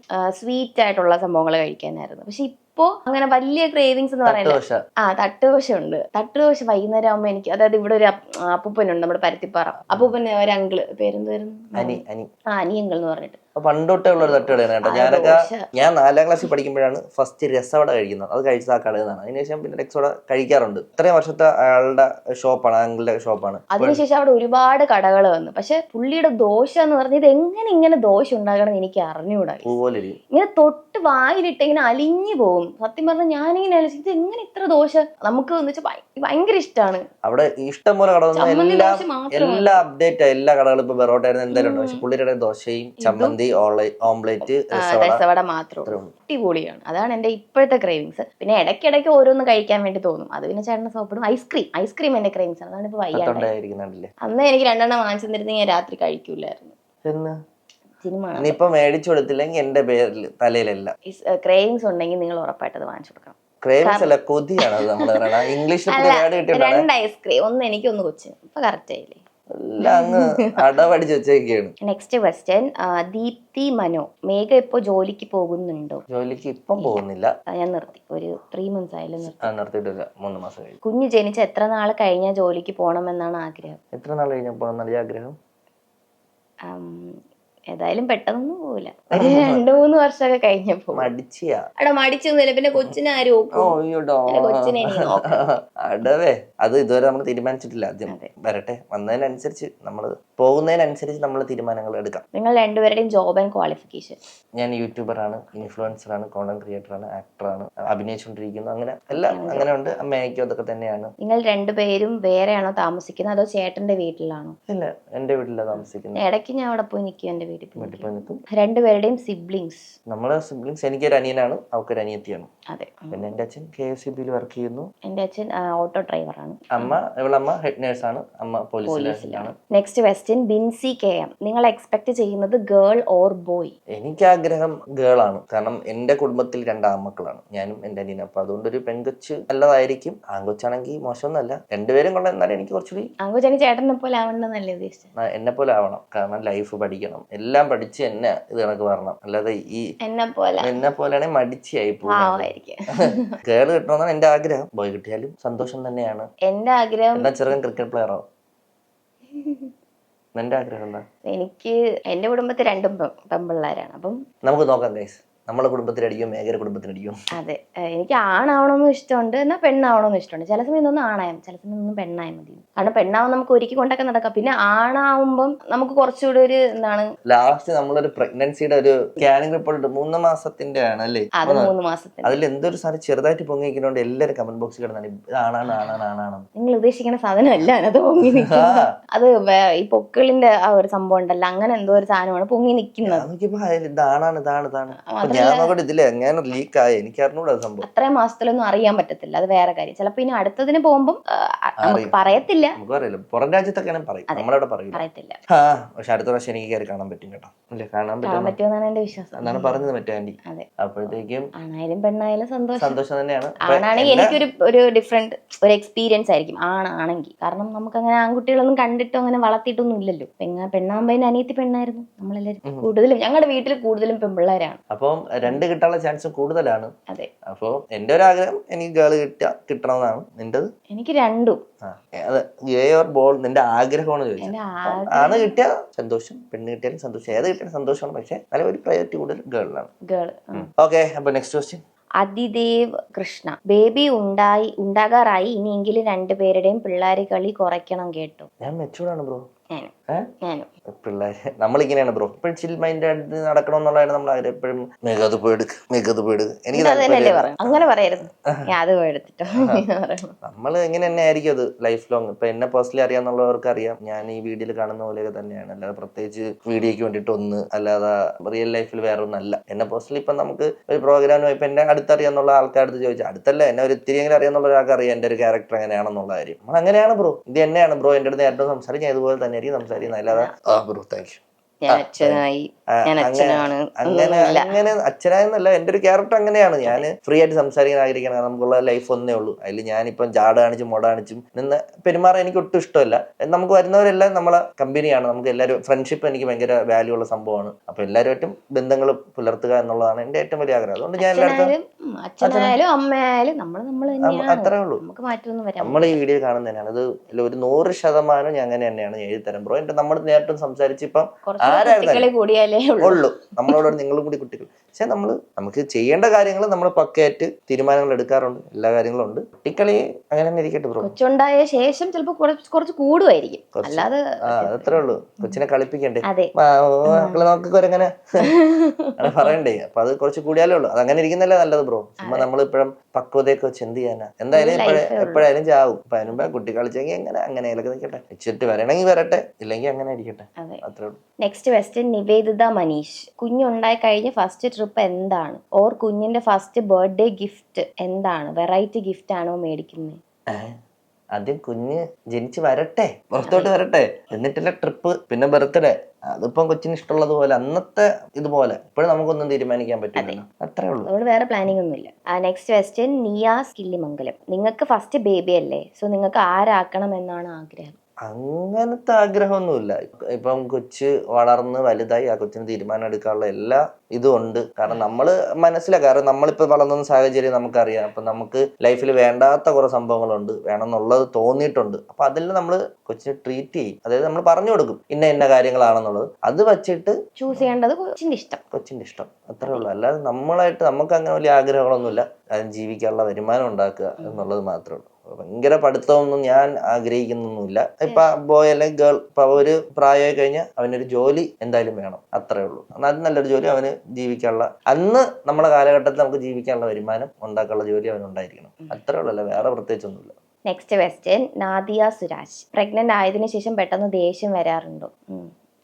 സ്വീറ്റ് ആയിട്ടുള്ള സംഭവങ്ങൾ കഴിക്കാനായിരുന്നു. പക്ഷെ ഇപ്പോ അങ്ങനെ വലിയ ക്രേവിങ്സ് എന്ന് പറയുന്നത് ആ തട്ടുദോശ ഉണ്ട് തട്ടുദോശ വൈകുന്നേരം ആകുമ്പോ എനിക്ക് അതായത് ഇവിടെ ഒരു അപ്പൂപ്പനുണ്ട് നമ്മുടെ പരുത്തിപ്പാറ. അപ്പൂപ്പൻ ഒരു അങ്കിൾ പേരെന്തായിരുന്നു? ആ അനിയങ്കിൾ എന്ന് പറഞ്ഞിട്ട്. അപ്പൊ പണ്ട് ഉള്ള ഒരു തട്ടുകടയാണ് കേട്ടോ. ഞാനൊക്കെ ഞാൻ നാലാം ക്ലാസ്സിൽ പഠിക്കുമ്പോഴാണ് ഫസ്റ്റ് രസവട കഴിക്കുന്നത്. അത് കഴിച്ച ആ കടയിൽ നിന്നാണ് അതിനുശേഷം പിന്നെ രസവട കഴിക്കാറുണ്ട്. ഇത്രയും വർഷത്തെ അയാളുടെ ഷോപ്പാണ് അങ്കിളുടെ ഷോപ്പാണ് അതിനുശേഷം അവിടെ ഒരുപാട് കടകൾ വന്നു. പക്ഷെ പുള്ളിയുടെ ദോശ എന്ന് പറഞ്ഞത് ഇത് എങ്ങനെ ഇങ്ങനെ ദോശ ഉണ്ടാകണം എനിക്ക് അറിഞ്ഞുകൂടാ ഇരിക്കും ഇങ്ങനെ തൊട്ട് വായിലിട്ട് ഇങ്ങനെ അലിഞ്ഞു പോകും. സത്യം പറഞ്ഞാൽ ഞാനിങ്ങനെ ഇത് എങ്ങനെ ഇത്ര ദോശ? നമുക്ക് എന്ന് വെച്ചാൽ ഭയങ്കര ഇഷ്ടമാണ് അവിടെ ഇഷ്ടം പോലെ കട എല്ലാം അപ്ഡേറ്റ് എല്ലാ കടകളും ഇപ്പൊ ബെറോട്ട ആയിരുന്നു എന്തായാലും പക്ഷെ പുള്ളിയുടെ ദോശയും ചമ്മന്തി ഓംലേറ്റ് ഓംലെറ്റ് രസവട മാത്രം. അടിപൊളിയാണ്. അതാണ് എന്റെ ഇപ്പോഴത്തെ ക്രേവിങ്സ് പിന്നെ ഇടയ്ക്കിടയ്ക്ക് ഓരോന്ന് കഴിക്കാൻ വേണ്ടി തോന്നും. അത് പിന്നെ ചേട്ടന് സോപ്പിടും ഐസ്ക്രീം ഐസ്ക്രീം എന്റെ ക്രേവിങ്സ് ആണ്. അതാണ് ഇപ്പൊ വയ്യാണ്ടായിരിക്കുന്നുണ്ടല്ലേ അന്ന് എനിക്ക് രണ്ടെണ്ണം വാങ്ങിച്ചു തന്നിരുന്നെങ്കിൽ ഞാൻ രാത്രി കഴിക്കൂലായിരുന്നു. ഇനിയിപ്പോ മേടിച്ചു കൊടുത്തില്ലെങ്കിൽ എന്റെ പേരിൽ തലയിലല്ല. ക്രേവിങ്സ് ഉണ്ടെങ്കിൽ നിങ്ങൾ ഉറപ്പായിട്ട് അത് വാങ്ങിച്ചു കൊടുക്കണം. ക്രേവിങ്സ് അല്ല കൊതിയാണ് അത് നമ്മൾ ഇംഗ്ലീഷിൽ രണ്ട് ഐസ്ക്രീം ഒന്ന് എനിക്ക് ഒന്ന് കൊച്ചിന്. ഇപ്പൊ കറക്റ്റ് ആയില്ലേ? നെക്സ്റ്റ് ക്വസ്റ്റ്യൻ ദീപ്തി മനോ മേഘ ഇപ്പോ ജോലിക്ക് പോകുന്നുണ്ടോ? ജോലിക്ക് ഇപ്പം പോകുന്നില്ല. ഞാൻ നിർത്തി. ഒരു ത്രീ മന്ത്സ് ആയാലും നിർത്തിയിട്ടില്ല മൂന്ന് മാസം കഴിഞ്ഞു. കുഞ്ഞ് ജനിച്ച എത്ര നാൾ കഴിഞ്ഞാൽ ജോലിക്ക് പോകണമെന്നാണ് ആഗ്രഹം? എത്ര നാൾ കഴിഞ്ഞാൽ പോകണം ആഗ്രഹം? ഏതായാലും പെട്ടെന്നൊന്നും പോവില്ല. ഒരു രണ്ടു മൂന്ന് വർഷമൊക്കെ കഴിഞ്ഞപ്പോ മടിച്ചിയാ. അവിടെ മടിച്ചൊന്നുമില്ല. പിന്നെ കൊച്ചിനെ ആരും നോക്കും? കൊച്ചിനെ ഇനി നോക്കാം. അടവേ. അത് ഇതുവരെ നമ്മൾ തീരുമാനിച്ചിട്ടില്ല. ആദ്യം. വരട്ടെ. വന്നതിനനുസരിച്ച് നമ്മൾ പോകുന്നതിനനുസരിച്ച് നമ്മൾ തീരുമാനങ്ങൾ എടുക്കാം. നിങ്ങൾ രണ്ടുപേരുടെയും ജോബ് ആൻഡ് ക്വാളിഫിക്കേഷൻ ഞാൻ യൂട്യൂബർ ആണ് യൂട്യൂബറാണ് ഇൻഫ്ലുവൻസറാണ് കോണ്ടന്റ് ആക്ടർ ആണ്, അഭിനയിച്ചുകൊണ്ടിരിക്കുന്നു അങ്ങനെ എല്ലാം അങ്ങനെ. ഉണ്ട് അമ്മയ്ക്കും അതൊക്കെ തന്നെയാണ്. നിങ്ങൾ രണ്ടുപേരും വേറെയാണോ താമസിക്കുന്നത് അതോ ചേട്ടന്റെ വീട്ടിലാണോ? ഇല്ല എന്റെ വീട്ടിലാണ് താമസിക്കുന്നത്. ഇടയ്ക്ക് ഞാൻ അവിടെ പോയി നിൽക്കും എന്റെ വീട്ടിൽ വീട്ടിൽ പോയി നിൽക്കും. രണ്ടുപേരുടെയും സിബ്ലിങ്സ് നമ്മളെ സിബ്ലിങ്സ് എനിക്കൊരു അനിയനാണ് അവൾക്കൊരു അനിയത്തിയാണ്. അതെ. പിന്നെ എന്റെ അച്ഛൻ കെ എസ് സി ബിയിൽ വർക്ക് ചെയ്യുന്നു. എന്റെ അച്ഛൻ ഓട്ടോ ഡ്രൈവറാണ് അമ്മ ഇവളമ്മ ഹെഡ് നേഴ്സാണ് അമ്മ പോലീസിലാണ് next question Binsi K M. നിങ്ങൾ എക്സ്പെക്ട് ചെയ്യുന്നത് ഗേൾ ഓർ ബോയ് എനിക്ക് ആഗ്രഹം ഗേൾ ആണ്. കാരണം എന്റെ കുടുംബത്തിൽ രണ്ട് ആൺമക്കളാണ്. ഞാനും എന്റെ അനിയനും. അപ്പൊ അതുകൊണ്ട് ഒരു പെൺകൊച്ച് നല്ലതായിരിക്കും. ആൺകൊച്ചാണെങ്കിൽ മോശമൊന്നുമല്ല. രണ്ടുപേരും കൊള്ള. എന്നാലും എനിക്ക് കുറച്ചുകൂടി അങ്ങോച്ചാണ് ചേട്ടനെ പോലെ ആവണമെന്നല്ലേ ഉദ്ദേശിച്ചത്? എന്നെ പോലെ ആവണം. കാരണം ലൈഫ് പഠിക്കണം. എല്ലാം പഠിച്ച് എന്നെ ഇത് കണക്ക് വരണം. അല്ലാതെ ഈ എന്നെ പോലെ. എന്നെ പോലെയാണെങ്കിൽ മടിച്ചായി പോകും ഗേൾ കിട്ടണമെന്നാണ് എന്റെ ആഗ്രഹം. ബോയ് കിട്ടിയാലും സന്തോഷം തന്നെയാണ്. എന്റെ ആഗ്രഹം എന്നാ ചെറുക്കൻ ക്രിക്കറ്റ് പ്ലെയർ എന്റെ ആഗ്രഹം എന്താ? എനിക്ക് എന്റെ കുടുംബത്തിൽ രണ്ടും പെൺപിള്ളേരാണ് അപ്പം നമുക്ക് നോക്കാം ഗൈസ് നമ്മളെ കുടുംബത്തിനടിക്കും മേഘയുടെ കുടുംബത്തിനടിക്കും അതെ. എനിക്ക് ആണാവണമെന്നും ഇഷ്ടമുണ്ട് എന്നാൽ പെണ്ണാവണമെന്നും ഇഷ്ടമുണ്ട്. ചില സമയം ഒന്നും ആണായാം ചില സമയം ഒന്നും പെണ്ണായാൽ മതി. കാരണം പെണ്ണാവും നമുക്ക് ഒരുക്കി കൊണ്ടൊക്കെ നടക്കാം. പിന്നെ ആണാവുമ്പം നമുക്ക് കുറച്ചുകൂടി ഒരു എന്താണ്? ലാസ്റ്റ് നമ്മളൊരു പ്രഗ്നൻസിയുടെ ഒരു സ്കാനിങ് റിപ്പോർട്ട് മൂന്ന് മാസത്തിന്റെ ആണ് അല്ലേ? അത് മൂന്ന് മാസത്തിന് അതിൽ എന്തൊരു സാധനം ചെറുതായിട്ട് പൊങ്ങിക്കുന്നോണ്ട് എല്ലാവരും കമന്റ് ബോക്സിൽ കിടന്നാണ്. ആണാണ് ആണാണ് ആണാണ്. നിങ്ങൾ ഉദ്ദേശിക്കുന്ന സാധനമല്ല അത് പൊങ്ങി നിൽക്കുന്നത്. അത് ഈ പൊക്കിളിന്റെ ആ ഒരു സംഭവം ഉണ്ടല്ലോ. അങ്ങനെ എന്തോ ഒരു സാധനമാണ് പൊങ്ങി നിൽക്കുന്നത്. ഇതാണ് ഇതാണ്. ഇതാണ്. ഞാൻ നോക്കട്ടെ ഇതിൽ എങ്ങനെ ലീക്ക് ആയി? എനിക്ക് അറിഞ്ഞൂടാ സംഭവം. അത്രയും മാസത്തിലൊന്നും അറിയാൻ പറ്റത്തില്ല. അത് വേറെ കാര്യം. ചിലപ്പോ ഇനി അടുത്തതിന് പോകുമ്പോൾ നമുക്ക്. പറയത്തില്ല. നമുക്ക് അറിയില്ല. പുറം രാജ്യത്തൊക്കെ പറയും. നമ്മളവിടെ പറയത്തില്ല. പക്ഷെ അടുത്ത പ്രാവശ്യം എനിക്ക് കയറി കാണാൻ പറ്റും കേട്ടോ. ഇല്ല കാണാൻ കാണാൻ പറ്റും പറ്റുമെന്നാണ് എന്റെ വിശ്വാസം. എന്നാണ് പറഞ്ഞത് മറ്റേ ആന്റി അപ്പോഴത്തേക്കും ആണായാലും പെണ്ണായാലും സന്തോഷം. സന്തോഷം തന്നെയാണ്. ആണാണെങ്കിൽ എനിക്കൊരു ഒരു ഡിഫറെന്റ് ഒരു എക്സ്പീരിയൻസ് ആയിരിക്കും. ആണാണെങ്കിൽ കാരണം നമുക്ക് അങ്ങനെ ആൺകുട്ടികളൊന്നും കണ്ടിട്ടോ അങ്ങനെ വളർത്തിയിട്ടൊന്നും ഇല്ലല്ലോ. പെണ്ണ പെണ്ണാകുമ്പോൾ അനിയത്തി പെണ്ണായിരുന്നു. നമ്മളെല്ലാവരും കൂടുതലും ഞങ്ങളുടെ വീട്ടിൽ കൂടുതലും പെൺപിള്ളേരാണ്. അപ്പം രണ്ട് കിട്ടാനുള്ള ചാൻസ് കൂടുതലാണ്. അതെ. അപ്പോ എന്റെ ഒരു ആഗ്രഹം എനിക്ക് ഗേൾ കിട്ട കിട്ടണമെന്നാണ്. നിന്റത് എനിക്ക് രണ്ടും. ബോൾ നിന്റെ ആഗ്രഹമാണ് ചോദിച്ചത്. ആണ് കിട്ടിയ സന്തോഷം പെണ്ണ് കിട്ടിയാലും സന്തോഷം ഏത് കിട്ടിയാലും സന്തോഷമാണ്. പക്ഷെ നല്ല ഒരു പ്രയോറിറ്റി കൂടുതൽ ഗേളിലാണ് ഗേൾ ഓക്കെ അപ്പൊ next question Athidev Krishna. Baby ഉണ്ടായി ഉണ്ടാകാറായി ഇനിയെങ്കിലും രണ്ടുപേരുടെയും പിള്ളേര് കളി കുറയ്ക്കണം കേട്ടോ. ഞാൻ മെച്ചൂർഡാണ് ബ്രോ ഞാനും. ഞാനും. പിള്ളേര് നമ്മളിങ്ങനെയാണ് ബ്രോ ഇപ്പോഴും ചിൽ മൈൻഡ് ആയിട്ട് നടക്കണം എന്നുള്ളതാണ് നമ്മൾ ആഗ്രഹം എപ്പോഴും മികത് പോയെടുക്ക് മികത് പോയെടുക്ക് എനിക്ക് അങ്ങനെ പറയരുത്. അത് നമ്മൾ എങ്ങനെ തന്നെ ആയിരിക്കും അത് ലൈഫ് ലോങ് ഇപ്പൊ എന്നെ പേഴ്സണലി അറിയാന്നുള്ളവർക്ക് അറിയാം ഞാൻ ഈ വീഡിയോയിൽ കാണുന്ന പോലെയൊക്കെ തന്നെയാണ്. അല്ലാതെ പ്രത്യേകിച്ച് വീഡിയോക്ക് വേണ്ടിട്ട് ഒന്ന് അല്ലാതെ റിയൽ ലൈഫിൽ വേറെ ഒന്നല്ല എന്നെ പേഴ്സണലി ഇപ്പൊ നമുക്ക് ഒരു പ്രോഗ്രാം ഇപ്പൊ എന്നെ അടുത്തറിയാന്നുള്ള ആൾക്കാരടുത്ത് ചോദിച്ചാൽ അടുത്തല്ല എന്നെ ഒരു ഇത്തിരിയെങ്കിലും അറിയാന്നുള്ള ഒരാൾക്ക് അറിയാം എന്റെ ഒരു ക്യാരക്ടർ എങ്ങനെയാണെന്നുള്ള കാര്യം. നമ്മൾ അങ്ങനെയാണ് ബ്രോ ഇത് എന്നെയാണ് ബ്രോ എന്റെ അടുത്ത് നേരിട്ട് സംസാരിക്കും ഞാൻ ഇതുപോലെ തന്നെ ആയിരിക്കും സംസാരിക്കുന്നത്. അല്ലാതെ ആ ബ്രോ താങ്ക് യു ഞാൻ അച്ഛനായി. ഞാൻ അച്ഛനാണ് അങ്ങനെ അങ്ങനെ അച്ഛനായെന്നല്ല എന്റെ ഒരു ക്യാരക്ടർ അങ്ങനെയാണ്. ഞാൻ ഫ്രീ ആയിട്ട് സംസാരിക്കാൻ ആഗ്രഹിക്കണം നമുക്കുള്ള ലൈഫ് ഒന്നേ ഉള്ളൂ. അതിൽ ഞാനിപ്പം ജാട കാണിച്ചും മൊട കാണിച്ചും നിന്ന് പെരുമാറാൻ എനിക്ക് ഒട്ടും ഇഷ്ടമല്ല. നമുക്ക് വരുന്നവരെല്ലാം നമ്മളെ കമ്പനിയാണ് നമുക്ക് എല്ലാവരും ഫ്രണ്ട്ഷിപ്പ് എനിക്ക് ഭയങ്കര വാല്യൂ ഉള്ള സംഭവമാണ്. അപ്പൊ എല്ലാവരുമായിട്ടും ബന്ധങ്ങൾ പുലർത്തുക എന്നുള്ളതാണ് എന്റെ ഏറ്റവും വലിയ ആഗ്രഹം. അതുകൊണ്ട് ഞാൻ അച്ഛനായാലും അമ്മയായാലും നമ്മൾ അത്രേ ഉള്ളൂ. നമ്മൾ ഈ വീഡിയോ കാണുന്നതന്നെയാണ് അത് ഒരു നൂറ് ശതമാനം ഞാൻ അങ്ങനെ തന്നെയാണ് എഴുതി തരം ബ്രോ എന്റെ നമ്മൾ നേരിട്ടും സംസാരിച്ച് ഇപ്പം കുറച്ച് ആരായിരുന്നാലും ഉള്ളൂ. നമ്മളോട് നിങ്ങളും കൂടി കുട്ടികൾ. പക്ഷെ നമ്മൾ നമുക്ക് ചെയ്യേണ്ട കാര്യങ്ങൾ നമ്മൾ പക്കയായിട്ട് തീരുമാനങ്ങൾ എടുക്കാറുണ്ട്. എല്ലാ കാര്യങ്ങളും ഉണ്ട്. കുട്ടിക്കളി അങ്ങനെ തന്നെ ഇരിക്കട്ടെ ബ്രോ കൊച്ചുണ്ടായ ശേഷം ചിലപ്പോൾ കുറച്ച് കൂടുമായിരിക്കും അല്ലാതെ അത്രേ ഉള്ളൂ. കൊച്ചിനെ കളിപ്പിക്കണ്ടേ? മക്കളെ നമുക്ക് അങ്ങനെ അങ്ങനെ പറയണ്ടേ. അപ്പൊ അത് കുറച്ച് കൂടിയാലേ ഉള്ളൂ. അത് അങ്ങനെ ഇരിക്കുന്നല്ലേ നല്ലത് ബ്രോ ചുമ്മാ നമ്മളിപ്പോഴും പക്വതയൊക്കെ വെച്ച് എന്ത് ചെയ്യാനാ? എന്തായാലും. എപ്പോഴായാലും ചാവും. അപ്പൊ അതിന് മുമ്പേ കുട്ടി കളിച്ചെങ്കിൽ എങ്ങനെ അങ്ങനെയൊക്കെ നിൽക്കട്ടെ വെച്ചിട്ട് വരണമെങ്കിൽ വരട്ടെ. ഇല്ലെങ്കിൽ അങ്ങനെ ഇരിക്കട്ടെ. അത്രേ ഉള്ളൂ. Next question Niveditha Manish. കുഞ്ഞുണ്ടായി കഴിഞ്ഞ് ഫസ്റ്റ് ട്രിപ്പ് എന്താണ്? ഓർ കുഞ്ഞിന്റെ ഫസ്റ്റ് ബർത്ത്ഡേ ഗിഫ്റ്റ് എന്താണ്? വെറൈറ്റി ഗിഫ്റ്റ് ആണോ മേടിക്കുന്നത് ആദ്യം കുഞ്ഞ് ജനിച്ച് വരട്ടെ പുറത്തോട്ട് വരട്ടെ. എന്നിട്ടല്ല ട്രിപ്പ് പിന്നെ ബർത്ത്ഡേ അതിപ്പം കൊച്ചിന് ഇഷ്ടമുള്ളത് പോലെ അന്നത്തെ ഇതുപോലെ. ഇപ്പോഴും നമുക്കൊന്നും തീരുമാനിക്കാൻ പറ്റില്ല അത്രേ ഉള്ളൂ. അതുകൊണ്ട് വേറെ പ്ലാനിങ് ഒന്നുമില്ല. നെക്സ്റ്റ് ക്വസ്റ്റ്യൻ നിയാസ് കില്ലിമംഗലം നിങ്ങൾക്ക് ഫസ്റ്റ് ബേബി അല്ലേ? സോ നിങ്ങൾക്ക് ആരാക്കണം എന്നാണ് ആഗ്രഹം? അങ്ങനത്തെ ആഗ്രഹമൊന്നുമില്ല ഇപ്പം കൊച്ച് വളർന്ന് വലുതായി ആ കൊച്ചിന് തീരുമാനം എടുക്കാനുള്ള എല്ലാ ഇതും ഉണ്ട്. കാരണം നമ്മൾ മനസ്സിലാക്കാം കാരണം നമ്മളിപ്പോൾ വളർന്ന സാഹചര്യം നമുക്കറിയാം. അപ്പം നമുക്ക് ലൈഫിൽ വേണ്ടാത്ത കുറേ സംഭവങ്ങളുണ്ട്. വേണമെന്നുള്ളത് തോന്നിയിട്ടുണ്ട്. അപ്പൊ അതിൽ നമ്മൾ കൊച്ചിനെ ട്രീറ്റ് ചെയ്യും. അതായത് നമ്മൾ പറഞ്ഞു കൊടുക്കും. ഇന്ന ഇന്ന കാര്യങ്ങളാണെന്നുള്ളത്. അത് വെച്ചിട്ട് ചൂസ് ചെയ്യേണ്ടത് കൊച്ചിന്റെ ഇഷ്ടം. കൊച്ചിന്റെ ഇഷ്ടം. അത്രേ ഉള്ളൂ. അല്ലാതെ നമ്മളായിട്ട് നമുക്ക് അങ്ങനെ വലിയ ആഗ്രഹങ്ങളൊന്നുമില്ല. അതിന് ജീവിക്കാനുള്ള വരുമാനം ഉണ്ടാക്കുക എന്നുള്ളത് മാത്രമേ ഉള്ളൂ. ഭയങ്കര പഠിത്തമൊന്നും ഞാൻ ആഗ്രഹിക്കുന്നൊന്നുമില്ല. ഇപ്പൊ ബോയ് അല്ലെങ്കിൽ ഗേൾ ഇപ്പൊ ഒരു പ്രായമായി കഴിഞ്ഞാൽ അവനൊരു ജോലി എന്തായാലും വേണം. അത്രേ ഉള്ളൂ. അത് നല്ലൊരു ജോലി അവന് ജീവിക്കാനുള്ള അന്ന് നമ്മുടെ കാലഘട്ടത്തിൽ നമുക്ക് ജീവിക്കാനുള്ള വരുമാനം ഉണ്ടാക്കാനുള്ള ജോലി അവനുണ്ടായിരിക്കണം അത്രേ ഉള്ളൂ. അല്ല വേറെ പ്രത്യേകിച്ചൊന്നുമില്ല. Next question Nadiya Suraj. Pregnant ആയതിനു ശേഷം പെട്ടെന്ന് ദേഷ്യം വരാറുണ്ടോ?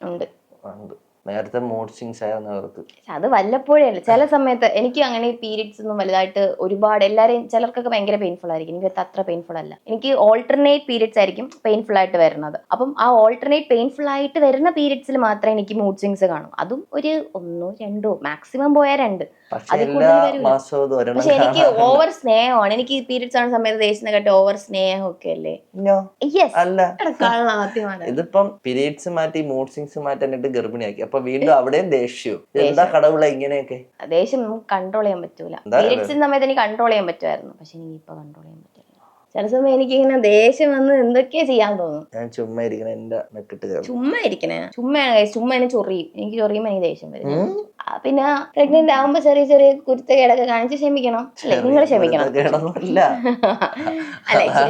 ഉണ്ട്. ഉണ്ട്. നേരത്തെ മൂഡ് സ്വിങ്സ് ആയിരുന്നു അവർക്ക് അത് വല്ലപ്പോഴേ അല്ല. ചില സമയത്ത് എനിക്ക് അങ്ങനെ പീരീഡ്സ് ഒന്നും വലുതായിട്ട് ഒരുപാട് എല്ലാവരെയും ചിലർക്കൊക്കെ ഭയങ്കര പെയിൻഫുൾ ആയിരിക്കും. എനിക്ക് അത്ര പെയിൻഫുൾ അല്ല. എനിക്ക് ഓൾട്ടർനേറ്റ് പീരീഡ്സ് ആയിരിക്കും പെയിൻഫുൾ ആയിട്ട് വരുന്നത്. അപ്പം ആ ഓൾട്ടർനേറ്റ് പെയിൻഫുൾ ആയിട്ട് വരുന്ന പീരീഡ്സിൽ മാത്രമേ എനിക്ക് മൂഡ് സ്വിങ്സ് കാണും. അതും ഒരു ഒന്നോ രണ്ടോ മാക്സിമം പോയാൽ രണ്ട്. പക്ഷെ എനിക്ക് ഓവർ സ്നേഹമാണ്. എനിക്ക് പീരീഡ്സ് ആണ് സമയത്ത് ദേഷ്യം കേട്ടോ ഓവർ സ്നേഹം ഒക്കെ അല്ലേ. ഇതിപ്പം പീരീഡ്സ് മാറ്റി മൂഡ് സിങ്സ് മാറ്റാനിട്ട് ഗർഭിണിയാക്കി. അപ്പൊ വീണ്ടും അവിടെയും ദേഷ്യവും എന്താ കടവുള്ള ഇങ്ങനെയൊക്കെ? ദേഷ്യം നമുക്ക് കൺട്രോൾ ചെയ്യാൻ പറ്റൂല. സമയത്ത് എനിക്ക് കൺട്രോൾ ചെയ്യാൻ പറ്റുമായിരുന്നു. പക്ഷെ എനിക്ക് ഇപ്പൊ കൺട്രോൾ ചെയ്യാൻ പറ്റില്ല. ചില സമയം എനിക്ക് ഇങ്ങനെ ദേഷ്യം വന്ന് എന്തൊക്കെയാ ചെയ്യാൻ തോന്നും ഞാൻ ചുമ്മാ ഇരിക്കണ എന്റെ മെക്കിട്ട് ചുമ്മാ ഇരിക്കണേ? ചുമ്മാ ചുമ്മാ എന്നെ ചൊറിയും. എനിക്ക് ചൊറിയുമ്പോ എനിക്ക് ദേഷ്യം വരും. പിന്നെ പ്രഗ്നന്റ് ആവുമ്പോ ചെറിയ ചെറിയ കുരുത്തക്കേടൊക്കെ കാണിച്ച് ക്ഷമിക്കണം. അല്ലെ നിങ്ങൾ ക്ഷമിക്കണം. അല്ലെ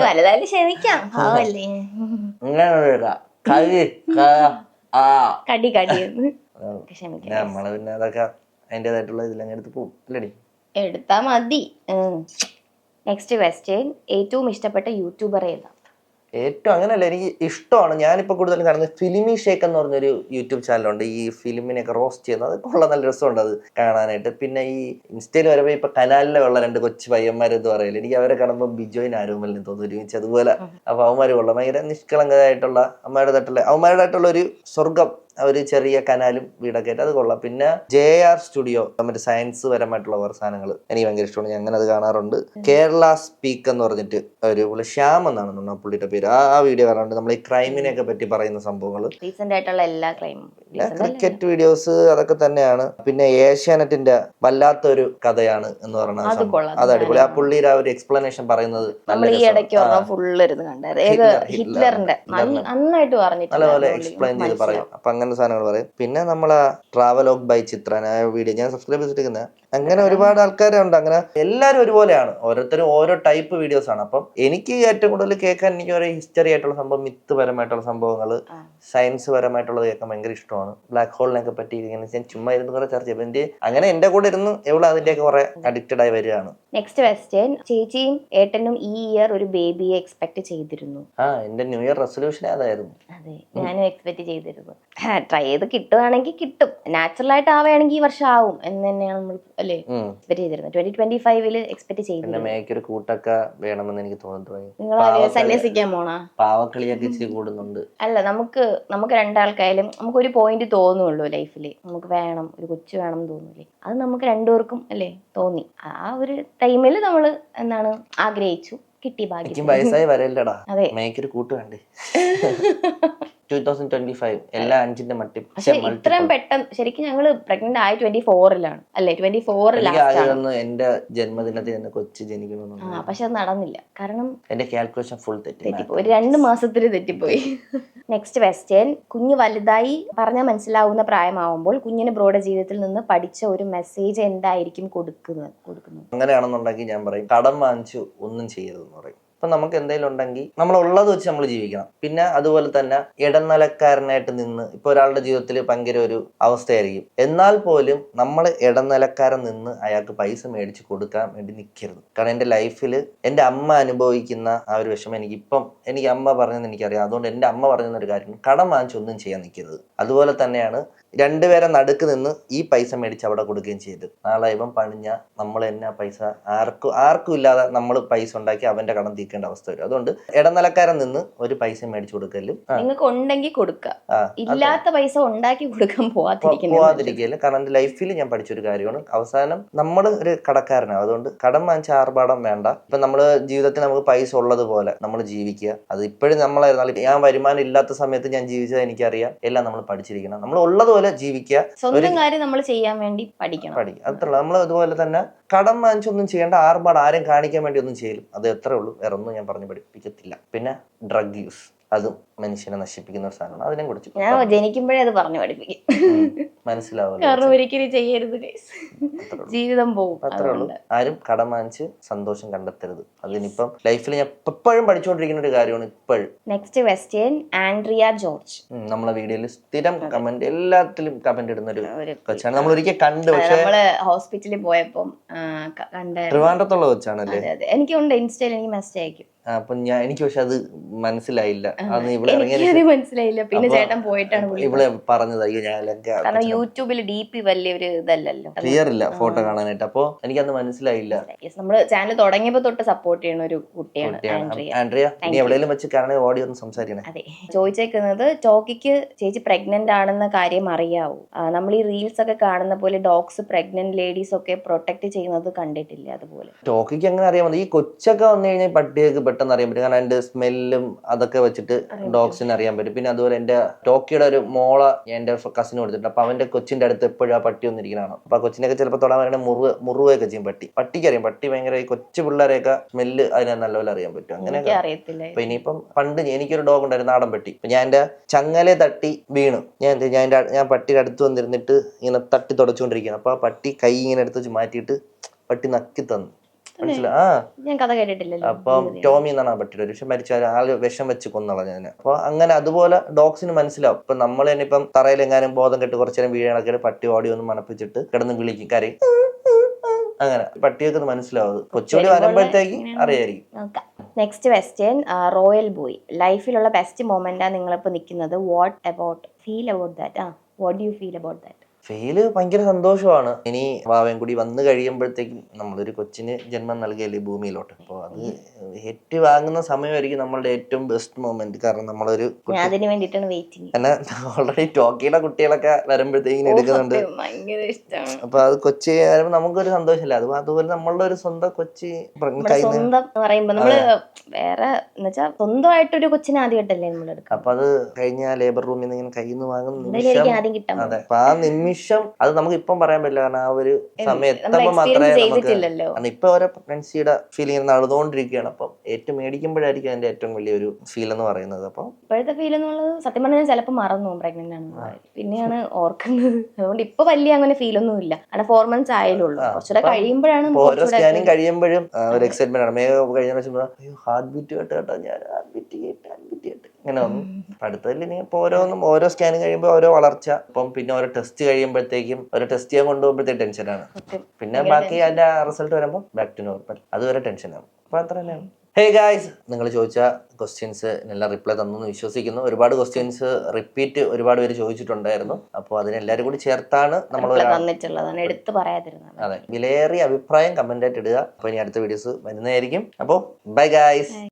വലുതായാലും ക്ഷമിക്കാം. ആവല്ലേ കടി കടി. നമ്മൾ പിന്നെ അതൊക്കെ അതിന്റെതായിട്ടുള്ള ഇതിലങ്ങ് എടുത്ത് പോകും എടുത്താ മതി. നെക്സ്റ്റ് ക്വസ്റ്റ്യൻ ഏറ്റവും ഇഷ്ടപ്പെട്ട യൂട്യൂബർ ഏതാ? ഏറ്റവും അങ്ങനെയല്ല എനിക്ക് ഇഷ്ടമാണ്. ഞാനിപ്പോൾ കൂടുതലും കാണുന്നത് ഫിലിമി ഷേക്ക് എന്ന് പറഞ്ഞൊരു യൂട്യൂബ് ചാനലുണ്ട്. ഈ ഫിലിമിനെയൊക്കെ റോസ്റ്റ് ചെയ്യുന്നത്. അത് കൊള്ള നല്ല രസമുണ്ട് അത് കാണാനായിട്ട്. പിന്നെ ഈ ഇൻസ്റ്റയിൽ വരുമ്പോൾ ഇപ്പൊ കനാലിലെ ഉള്ള രണ്ട് കൊച്ചു പയ്യന്മാരെന്ന് പറയില്ല? എനിക്ക് അവരെ കാണുമ്പോൾ ബിജോയിൻ ആരോമലിന് തോന്നുന്നു ഒരുമിച്ച്. അതുപോലെ അപ്പൊ അവന്മാർ കൊള്ളാം. ഭയങ്കര നിഷ്കളങ്കരായിട്ടുള്ള അവന്മാരുടേതായിട്ടുള്ള അവന്മാരുടേതായിട്ടുള്ള ഒരു സ്വർഗം ഒരു ചെറിയ കനാലും വീടൊക്കെ ആയിട്ട് അത് കൊള്ളാം. പിന്നെ ജെ ആർ സ്റ്റുഡിയോ മറ്റേ സയൻസ് പരമായിട്ടുള്ള കുറേ സാധനങ്ങൾ എനിക്ക് ഭയങ്കര ഇഷ്ടമാണ്. ഞാൻ അങ്ങനെ അത് കാണാറുണ്ട് കേരള സ്പീക്ക് എന്ന് പറഞ്ഞിട്ട് ഒരു പുള്ളി ശ്യാം എന്നാണ് തോന്നുന്നു പുള്ളിയുടെ പേര്. ആ ആ വീഡിയോ കാണാറുണ്ട്. നമ്മൾ ഈ ക്രൈമിനെ ഒക്കെ പറ്റി പറയുന്ന സംഭവങ്ങൾ റീസെന്റ് ആയിട്ടുള്ള എല്ലാ ക്രൈമും ക്രിക്കറ്റ് വീഡിയോസ് അതൊക്കെ തന്നെയാണ്. പിന്നെ ഏഷ്യാനെറ്റിന്റെ വല്ലാത്തൊരു കഥയാണ് എന്ന് പറയുന്നത് അത് അടിപൊളി. ആ പുള്ളിയുടെ ആ ഒരു എക്സ്പ്ലനേഷൻ പറയുന്നത് നമ്മൾ ഈ. ഇടയ്ക്ക് ഫുള്ള് ഇരുന്ന് കണ്ടായിരുന്നു ഹിറ്റ്ലറിന്റെ. നന്നായിട്ട് നന്നായിട്ട് നല്ലപോലെ എക്സ്പ്ലെയിൻ ചെയ്ത് പറയും. അപ്പൊ അങ്ങനെ സാധനങ്ങൾ പറയും. പിന്നെ നമ്മളെ ട്രാവലോഗ് ബൈ ചിത്ര ആ വീഡിയോ ഞാൻ സബ്സ്ക്രൈബ് ചെയ്തിരിക്കുന്നത് അങ്ങനെ ഒരുപാട് ആൾക്കാരുണ്ട് അങ്ങനെ എല്ലാവരും ഒരുപോലെയാണ്. ഓരോരുത്തരും ഓരോ ടൈപ്പ് വീഡിയോസ് ആണ്. അപ്പം എനിക്ക് ഏറ്റവും കൂടുതൽ കേൾക്കാൻ എനിക്ക് ഒരു ഹിസ്റ്ററി ആയിട്ടുള്ള സംഭവം മിത്ത് പരമായിട്ടുള്ള സംഭവങ്ങൾ. സയൻസ് പരമായിട്ടുള്ളത് കേൾക്കാൻ ഭയങ്കര ഇഷ്ടമാണ്. ബ്ലാക്ക് ഹോളിനൊക്കെ പറ്റി ഇങ്ങനെ ഞാൻ ചുമ്മാ ഇരുന്ന് കുറെ ചർച്ച ചെയ്യും. അങ്ങനെ എന്റെ കൂടെ ഇരുന്ന് എവിടെ അതിന്റെയൊക്കെ കുറെ അഡിക്റ്റഡ് ആയി വരികയാണ്. നെക്സ്റ്റ് ക്വസ്റ്റ്യൻ ചേച്ചിയും ഏട്ടനും ഈ ഇയർ ഒരു ബേബിയെ എക്സ്പെക്ട് ചെയ്തിരുന്നു. ആ എന്റെ ന്യൂ ഇയർ റെസൊല്യൂഷൻ അതായിരുന്നു അതെ ഞാനും എക്സ്പെക്ട് ചെയ്തിരുന്നു. ട്രൈ ചെയ്ത് കിട്ടുവാണെങ്കിൽ കിട്ടും. നാച്ചുറൽ ആയിട്ട് ആവുകയാണെങ്കിൽ ഈ വർഷം ആവും എന്ന് തന്നെയാണ് നമ്മൾ അല്ലേ. എക്സ്പെക്ട് ചെയ്തിരുന്നത്. ട്വന്റി ട്വന്റി ഫൈവിൽ എക്സ്പെക്ട് ചെയ്തു ചെയ്തിരുന്നു കൂട്ടൊക്കെ വേണമെന്ന് എനിക്ക് തോന്നുന്നു. സന്യസിക്കാൻ പോണാ? പാവക്കളിയൊക്കെ ഇച്ചിരി കൂടുന്നുണ്ട്. അല്ല നമുക്ക് നമുക്ക് രണ്ടാൾക്കായാലും നമുക്ക് ഒരു പോയിന്റ് തോന്നുള്ളൂ ലൈഫിൽ നമുക്ക് വേണം ഒരു കൊച്ചു വേണം തോന്നില്ലേ തോന്നൂലേ അത് നമുക്ക് രണ്ടുപേർക്കും അല്ലേ തോന്നി. ആ ഒരു ടൈമിൽ നമ്മൾ എന്താണ് ആഗ്രഹിച്ചു. കിട്ടി ഭാഗ്യം വയസ്സായി വരല്ലടാ അതെ. മേക്കൊരു കൂട്ട് വേണ്ടേ? ടൂ തൗസൻഡ് ട്വന്റി ഫൈവ് എല്ലാ അഞ്ചിന്റെ മട്ടി പക്ഷെ ഇത്രയും പെട്ടെന്ന് ശരിക്കും ഞങ്ങൾ പ്രഗ്നന്റ് ആയി ട്വന്റി ഫോറിലാണ് അല്ലേ? ട്വന്റി ഒന്ന് എന്റെ ജന്മദിനത്തിൽ എന്നെ കൊച്ചു ജനിക്കണമെന്നുണ്ട്. ആ പക്ഷെ അത് നടന്നില്ല. കാരണം എന്റെ കാൽക്കുലേഷൻ ഫുൾ തെറ്റി. തെറ്റിപ്പോയി. ഒരു രണ്ട് മാസത്തിൽ തെറ്റിപ്പോയി. നെക്സ്റ്റ് ക്വസ്റ്റ്യൻ കുഞ്ഞ് വലുതായി പറഞ്ഞാൽ മനസ്സിലാവുന്ന പ്രായമാവുമ്പോൾ കുഞ്ഞിന് ബ്രോഡ ജീവിതത്തിൽ നിന്ന് പഠിച്ച ഒരു മെസ്സേജ് എന്തായിരിക്കും കൊടുക്കുന്നത്? കൊടുക്കുന്നത്. അങ്ങനെയാണെന്നുണ്ടെങ്കിൽ ഞാൻ പറയും കടം വാങ്ങിച്ചു ഒന്നും ചെയ്യരുതെന്ന് പറയും. ഇപ്പൊ നമുക്ക് എന്തെങ്കിലും ഉണ്ടെങ്കിൽ നമ്മൾ ഉള്ളത് വെച്ച് നമ്മൾ ജീവിക്കണം. പിന്നെ അതുപോലെ തന്നെ ഇടനിലക്കാരനായിട്ട് നിന്ന് ഇപ്പൊ ഒരാളുടെ ജീവിതത്തിൽ ഭയങ്കര ഒരു അവസ്ഥയായിരിക്കും. എന്നാൽ പോലും നമ്മൾ ഇടനിലക്കാരൻ നിന്ന് അയാൾക്ക് പൈസ മേടിച്ച് കൊടുക്കാൻ വേണ്ടി നിൽക്കരുത് കാരണം എന്റെ ലൈഫിൽ എന്റെ അമ്മ അനുഭവിക്കുന്ന ആ ഒരു വിഷമം എനിക്ക് ഇപ്പം എനിക്ക് അമ്മ പറഞ്ഞതെന്ന് എനിക്കറിയാം. അതുകൊണ്ട് എന്റെ അമ്മ പറഞ്ഞ ഒരു കാര്യം കടം വാങ്ങിച്ചൊന്നും ചെയ്യാൻ നിൽക്കരുത് അതുപോലെ തന്നെയാണ് രണ്ടുപേരെ നടുക്ക് നിന്ന് ഈ പൈസ മേടിച്ച് അവിടെ കൊടുക്കുകയും ചെയ്തു. നാളെ ഇവൻ പണിഞ്ഞ നമ്മൾ തന്നെ ആ പൈസ ആർക്കും ആർക്കും ഇല്ലാതെ നമ്മൾ പൈസ ഉണ്ടാക്കി അവന്റെ കടം തീർക്കേണ്ട അവസ്ഥ വരും. അതുകൊണ്ട് ഇടനിലക്കാരൻ നിന്ന് ഒരു പൈസ മേടിച്ചു കൊടുക്കലും നിങ്ങൾക്ക് ഉണ്ടെങ്കിൽ കൊടുക്കുക ഇല്ലാത്ത പൈസ ഉണ്ടാക്കി കൊടുക്കാൻ പോവാതിരിക്കൽ കാരണം എന്റെ ലൈഫിൽ ഞാൻ പഠിച്ചൊരു കാര്യമാണ്. അവസാനം നമ്മൾ ഒരു കടക്കാരനാണ് അതുകൊണ്ട് കടം വാങ്ങിച്ച ആർഭാടം വേണ്ട. ഇപ്പൊ നമ്മൾ ജീവിതത്തിൽ നമുക്ക് പൈസ ഉള്ളതുപോലെ നമ്മൾ ജീവിക്കുക. അത് ഇപ്പോഴും നമ്മളായിരുന്നാലും ഞാൻ വരുമാനം ഇല്ലാത്ത സമയത്ത് ഞാൻ ജീവിച്ചത് എനിക്കറിയാം. എല്ലാം നമ്മൾ പഠിച്ചിരിക്കണം. നമ്മൾ ഉള്ളതുപോലെ ജീവിക്കുക സ്വന്തം കാര്യം നമ്മൾ ചെയ്യാൻ വേണ്ടി പഠിക്കണം. പഠിക്കും അത്രേ നമ്മൾ അതുപോലെ തന്നെ കടം വാങ്ങിച്ചൊന്നും ചെയ്യേണ്ട ആർപാട് ആരും കാണിക്കാൻ വേണ്ടി ഒന്നും ചെയ്യലും. അത് എത്രേ ഉള്ളൂ വേറെ ഒന്നും ഞാൻ പറഞ്ഞു പഠിപ്പിക്കത്തില്ല. പിന്നെ ഡ്രഗ് യൂസ് അതും മനുഷ്യനെ നശിപ്പിക്കുന്ന ഒരു സാധനമാണ്. അതിനെ കുറിച്ച് ഞാൻ ജനിക്കുമ്പോഴേ അത് പറഞ്ഞു പഠിപ്പിക്കും. മനസ്സിലാവുമല്ലോ. കാരണം ഒരിക്കലും ചെയ്യരുത്. ജീവിതം പോകും അത്രേ ഉള്ളൂ. ആരും കടം വാങ്ങിച്ച് സന്തോഷം കണ്ടെത്തരുത്. അതിനിപ്പം ലൈഫിൽ ഞാൻ എപ്പോഴും പഠിച്ചുകൊണ്ടിരിക്കുന്ന ഒരു കാര്യമാണ് ഇപ്പോഴും. നെക്സ്റ്റ് ക്വസ്റ്റ്യൻ ആൻഡ്രിയ ജോർജ് നമ്മളെ വീഡിയോയിൽ സ്ഥിരം കമന്റ് എല്ലാത്തിലും കമന്റ് ഇടുന്ന ഒരു കൊച്ചാണ്. നമ്മൾ ഒരിക്കൽ കണ്ടു പക്ഷേ ഹോസ്പിറ്റലിൽ പോയപ്പോൾ കണ്ട ട്രിവാൻഡ്രത്തുള്ള കൊച്ചാണല്ലേ? എനിക്കുണ്ട് ഇൻസ്റ്റയിൽ എനിക്ക് മെസ്സേജ് അയക്കും. അപ്പൊ ഞാൻ എനിക്ക് പക്ഷെ അത് മനസ്സിലായില്ല. അന്ന് ഇവിടെ എനിക്കത് മനസ്സിലായില്ല. പിന്നെ ചേട്ടൻ പോയിട്ടാണ് ഇവിടെ പറഞ്ഞത് അയ്യോ ഞാൻ കാരണം യൂട്യൂബിൽ ഡി പി വലിയൊരു ഇതല്ലല്ലോ. ക്ലിയർ ഇല്ല ഫോട്ടോ കാണാനായിട്ട്. അപ്പോ എനിക്കന്ന് മനസ്സിലായില്ല. നമ്മൾ ചാനൽ തുടങ്ങിയപ്പോ തൊട്ട് സപ്പോർട്ട് ചെയ്യുന്ന ഒരു കുട്ടിയാണ്. ആൻഡ്രിയ. ഇനി എവിടെയെങ്കിലും വെച്ച് കാരണം ഓഡിയോ ഒന്ന് സംസാരിക്കണേ. അതെ. ചോദിച്ചേക്കുന്നത് ടോക്കിക്ക് ചേച്ചി പ്രഗ്നന്റ് ആണെന്ന കാര്യം അറിയാവൂ? നമ്മൾ ഈ റീൽസ് ഒക്കെ കാണുന്ന പോലെ ഡോഗ്സ് പ്രഗ്നന്റ് ലേഡീസ് ഒക്കെ പ്രൊട്ടക്ട് ചെയ്യുന്നത് കണ്ടിട്ടില്ല അതുപോലെ? ടോക്കിക്ക് അങ്ങനെ അറിയാമോ ഈ കൊച്ചൊക്കെ വന്നു കഴിഞ്ഞാൽ പട്ടിയൊക്കെ പെട്ടെന്ന് അറിയാൻ പറ്റും. കാരണം അതിന്റെ സ്മെല്ലും അതൊക്കെ വെച്ചിട്ട് ഡോഗ്സിന് അറിയാൻ പറ്റും. പിന്നെ അതുപോലെ എന്റെ ടോക്കിയുടെ ഒരു മോള എന്റെ കസിന് കൊടുത്തിട്ടുണ്ട്. അപ്പൊ അവന്റെ കൊച്ചിന്റെ അടുത്ത് എപ്പോഴും ആ പട്ടി വന്നിരിക്കുന്നതാണ് അപ്പൊ ആ കൊച്ചിനൊക്കെ ചിലപ്പോൾ തൊടാൻ പറയുന്നത് മുറിവ് മുറിവൊക്കെ ചെയ്യും പട്ടി. പട്ടിക്ക് അറിയാം. പട്ടി ഭയങ്കര ഈ കൊച്ചു പിള്ളേരെയൊക്കെ സ്മെല്ല് അതിനെ നല്ലപോലെ അറിയാൻ പറ്റും. അങ്ങനെ അങ്ങനെയൊക്കെ അറിയത്തില്ല. അപ്പൊ ഇനിയിപ്പം പണ്ട് എനിക്കൊരു ഡോഗ് ഉണ്ടായിരുന്നു നാടൻ പട്ടി. ഞാൻ എന്റെ ചങ്ങലെ തട്ടി വീണു. ഞാൻ എന്ത് ഞാൻ എന്റെ ഞാൻ പട്ടിയുടെ അടുത്ത് വന്നിരുന്നിട്ട് ഇങ്ങനെ തട്ടി തുടച്ചുകൊണ്ടിരിക്കുകയാണ്. അപ്പൊ ആ പട്ടി കൈ ഇങ്ങനെ എടുത്ത് വെച്ച് മാറ്റിയിട്ട് പട്ടി നക്കി തന്നു. മനസ്സിലായി ആ. ഞാൻ കഥ കേട്ടിട്ടില്ലല്ലോ. അപ്പം ടോമി എന്നാണ് പറ്റിയത് പക്ഷെ മരിച്ച ആൾ വിഷം വെച്ച് കൊന്നുള്ള ഞാൻ അപ്പൊ അങ്ങനെ അതുപോലെ ഡോഗ്സിന് മനസ്സിലാവും. ഇപ്പൊ നമ്മൾ തന്നെ ഇപ്പം തറയിലെങ്ങാനും ബോധം കെട്ട് കുറച്ചു നേരം വീഴണൊക്കെ പട്ടി ഓടി ഒന്ന് മണപ്പിച്ചിട്ട് കിടന്ന് വിളിക്കും കരയും. അങ്ങനെ. പട്ടിയൊക്കെ മനസ്സിലാവും. കൊച്ചുകൂടി വരുമ്പോഴത്തേക്ക് അറിയായിരിക്കും. നെക്സ്റ്റ് ക്വസ്റ്റ്യൻ റോയൽ ബോയ് ലൈഫിലുള്ള ബെസ്റ്റ് മൊമെന്റാ നിങ്ങളിപ്പോൾ നിൽക്കുന്നത്. What about feel about that ആ what you feel about that fail ഭയങ്കര സന്തോഷമാണ്. ഇനി വാവയും കൂടി വന്നു കഴിയുമ്പോഴത്തേക്കും നമ്മളൊരു കൊച്ചിന് ജന്മം നൽകിയല്ലേ ഭൂമിയിലോട്ട്. അപ്പോൾ അത് ഏറ്റ് വാങ്ങുന്ന സമയമായിരിക്കും നമ്മളുടെ ഏറ്റവും ബെസ്റ്റ് മൊമെന്റ് കാരണം നമ്മളൊരു ഞാൻ അതിന് വേണ്ടിയിട്ടാണ് വെയിറ്റിംഗ് എന്നെ ഓൾറെഡി ടോക്കിയുടെ കുട്ടികളൊക്കെ വരുമ്പോഴത്തേക്കും എടുക്കുന്നുണ്ട്. അപ്പൊ അത് കൊച്ചി വരുമ്പോ നമുക്കൊരു സന്തോഷമില്ല. അത് അതുപോലെ നമ്മളുടെ ഒരു സ്വന്തം കൊച്ചി സ്വന്തം പറയുമ്പോൾ നമ്മൾ വേറെ സ്വന്തമായിട്ടൊരു കൊച്ചിനെ ആദ്യമായിട്ടല്ലേ നമ്മൾ അപ്പൊ അത് കഴിഞ്ഞ ലേബർ റൂമിൽ നിന്ന് ഇങ്ങനെ കയ്യിൽ നിന്ന് വാങ്ങുന്ന അതെ. അപ്പൊ ആ നിമിഷം അത് നമുക്ക് ഇപ്പം പറയാൻ പറ്റില്ല. കാരണം ആ ഒരു സമയത്ത് മാത്രമേ നമുക്ക് കാരണം ഇപ്പൊ ഓരോ പ്രഗ്നൻസിയുടെ ഫീലിംഗ് നടന്നുകൊണ്ടിരിക്കുകയാണ്. അപ്പം ഏറ്റവും മേടിക്കുമ്പോഴായിരിക്കും അതിന്റെ ഏറ്റവും വലിയൊരു ഫീൽ എന്ന് പറയുന്നത്. അപ്പം ഇപ്പോഴത്തെ ഫീൽ എന്നുള്ളത് സത്യം പറഞ്ഞാൽ ചിലപ്പോൾ മറന്നു പ്രഗ്നന്റ് ആണ് പിന്നെയാണ് ഓർക്കുന്നത്. അതുകൊണ്ട് ഇപ്പൊ വലിയ അങ്ങനെ ഫീൽ ഒന്നും ഇല്ല. അവിടെ ഫോർ മന്ത്സ് ആയാലുള്ളൂ കുറച്ചുകൂടെ കഴിയുമ്പോഴാണ് ഓരോ സ്കാനിങ് കഴിയുമ്പോഴും ഒരു എക്സൈറ്റ്മെന്റ് ആണ്. കഴിഞ്ഞ പ്രാവശ്യം ഹാർട്ട് ബീറ്റ് കേട്ടോ കേട്ടോ ഞാൻ ഹാർട്ട് ഇങ്ങനെ വന്നു. അപ്പൊ അടുത്തതിൽ ഇനി ഇപ്പൊ ഓരോന്നും ഓരോ സ്കാൻ കഴിയുമ്പോൾ ഓരോ വളർച്ച. ഇപ്പം പിന്നെ ഓരോ ടെസ്റ്റ് കഴിയുമ്പോഴത്തേക്കും ഓരോ ടെസ്റ്റ് ചെയ്യാൻ കൊണ്ടുപോകുമ്പോഴത്തേക്ക് ടെൻഷനാണ് പിന്നെ ബാക്കി അതിന്റെ റിസൾട്ട് വരുമ്പോൾ ബാക്ക് ടു നോർമൽ അതുവരെ ടെൻഷനാണ് അപ്പൊ അത്ര തന്നെയാണ്. ഹേ ഗായ്സ് നിങ്ങൾ ചോദിച്ച ക്വസ്റ്റ്യൻസ് എല്ലാം റിപ്ലൈ തന്നെന്ന് വിശ്വസിക്കുന്നു. ഒരുപാട് ക്വസ്റ്റ്യൻസ് റിപ്പീറ്റ് ഒരുപാട് പേര് ചോദിച്ചിട്ടുണ്ടായിരുന്നു. അപ്പോൾ അതിനെല്ലാവരും കൂടി ചേർത്താണ് നമ്മൾ തന്നിട്ടുള്ളതാണ്. എടുത്തു പറയാതിരുന്നത് അതെ. വിലയേറിയ അഭിപ്രായം കമന്റ് ആയിട്ട് ഇടുക. അപ്പോൾ ഇനി അടുത്ത വീഡിയോസ് വരുന്നതായിരിക്കും. അപ്പോൾ ബൈ ഗായ്സ്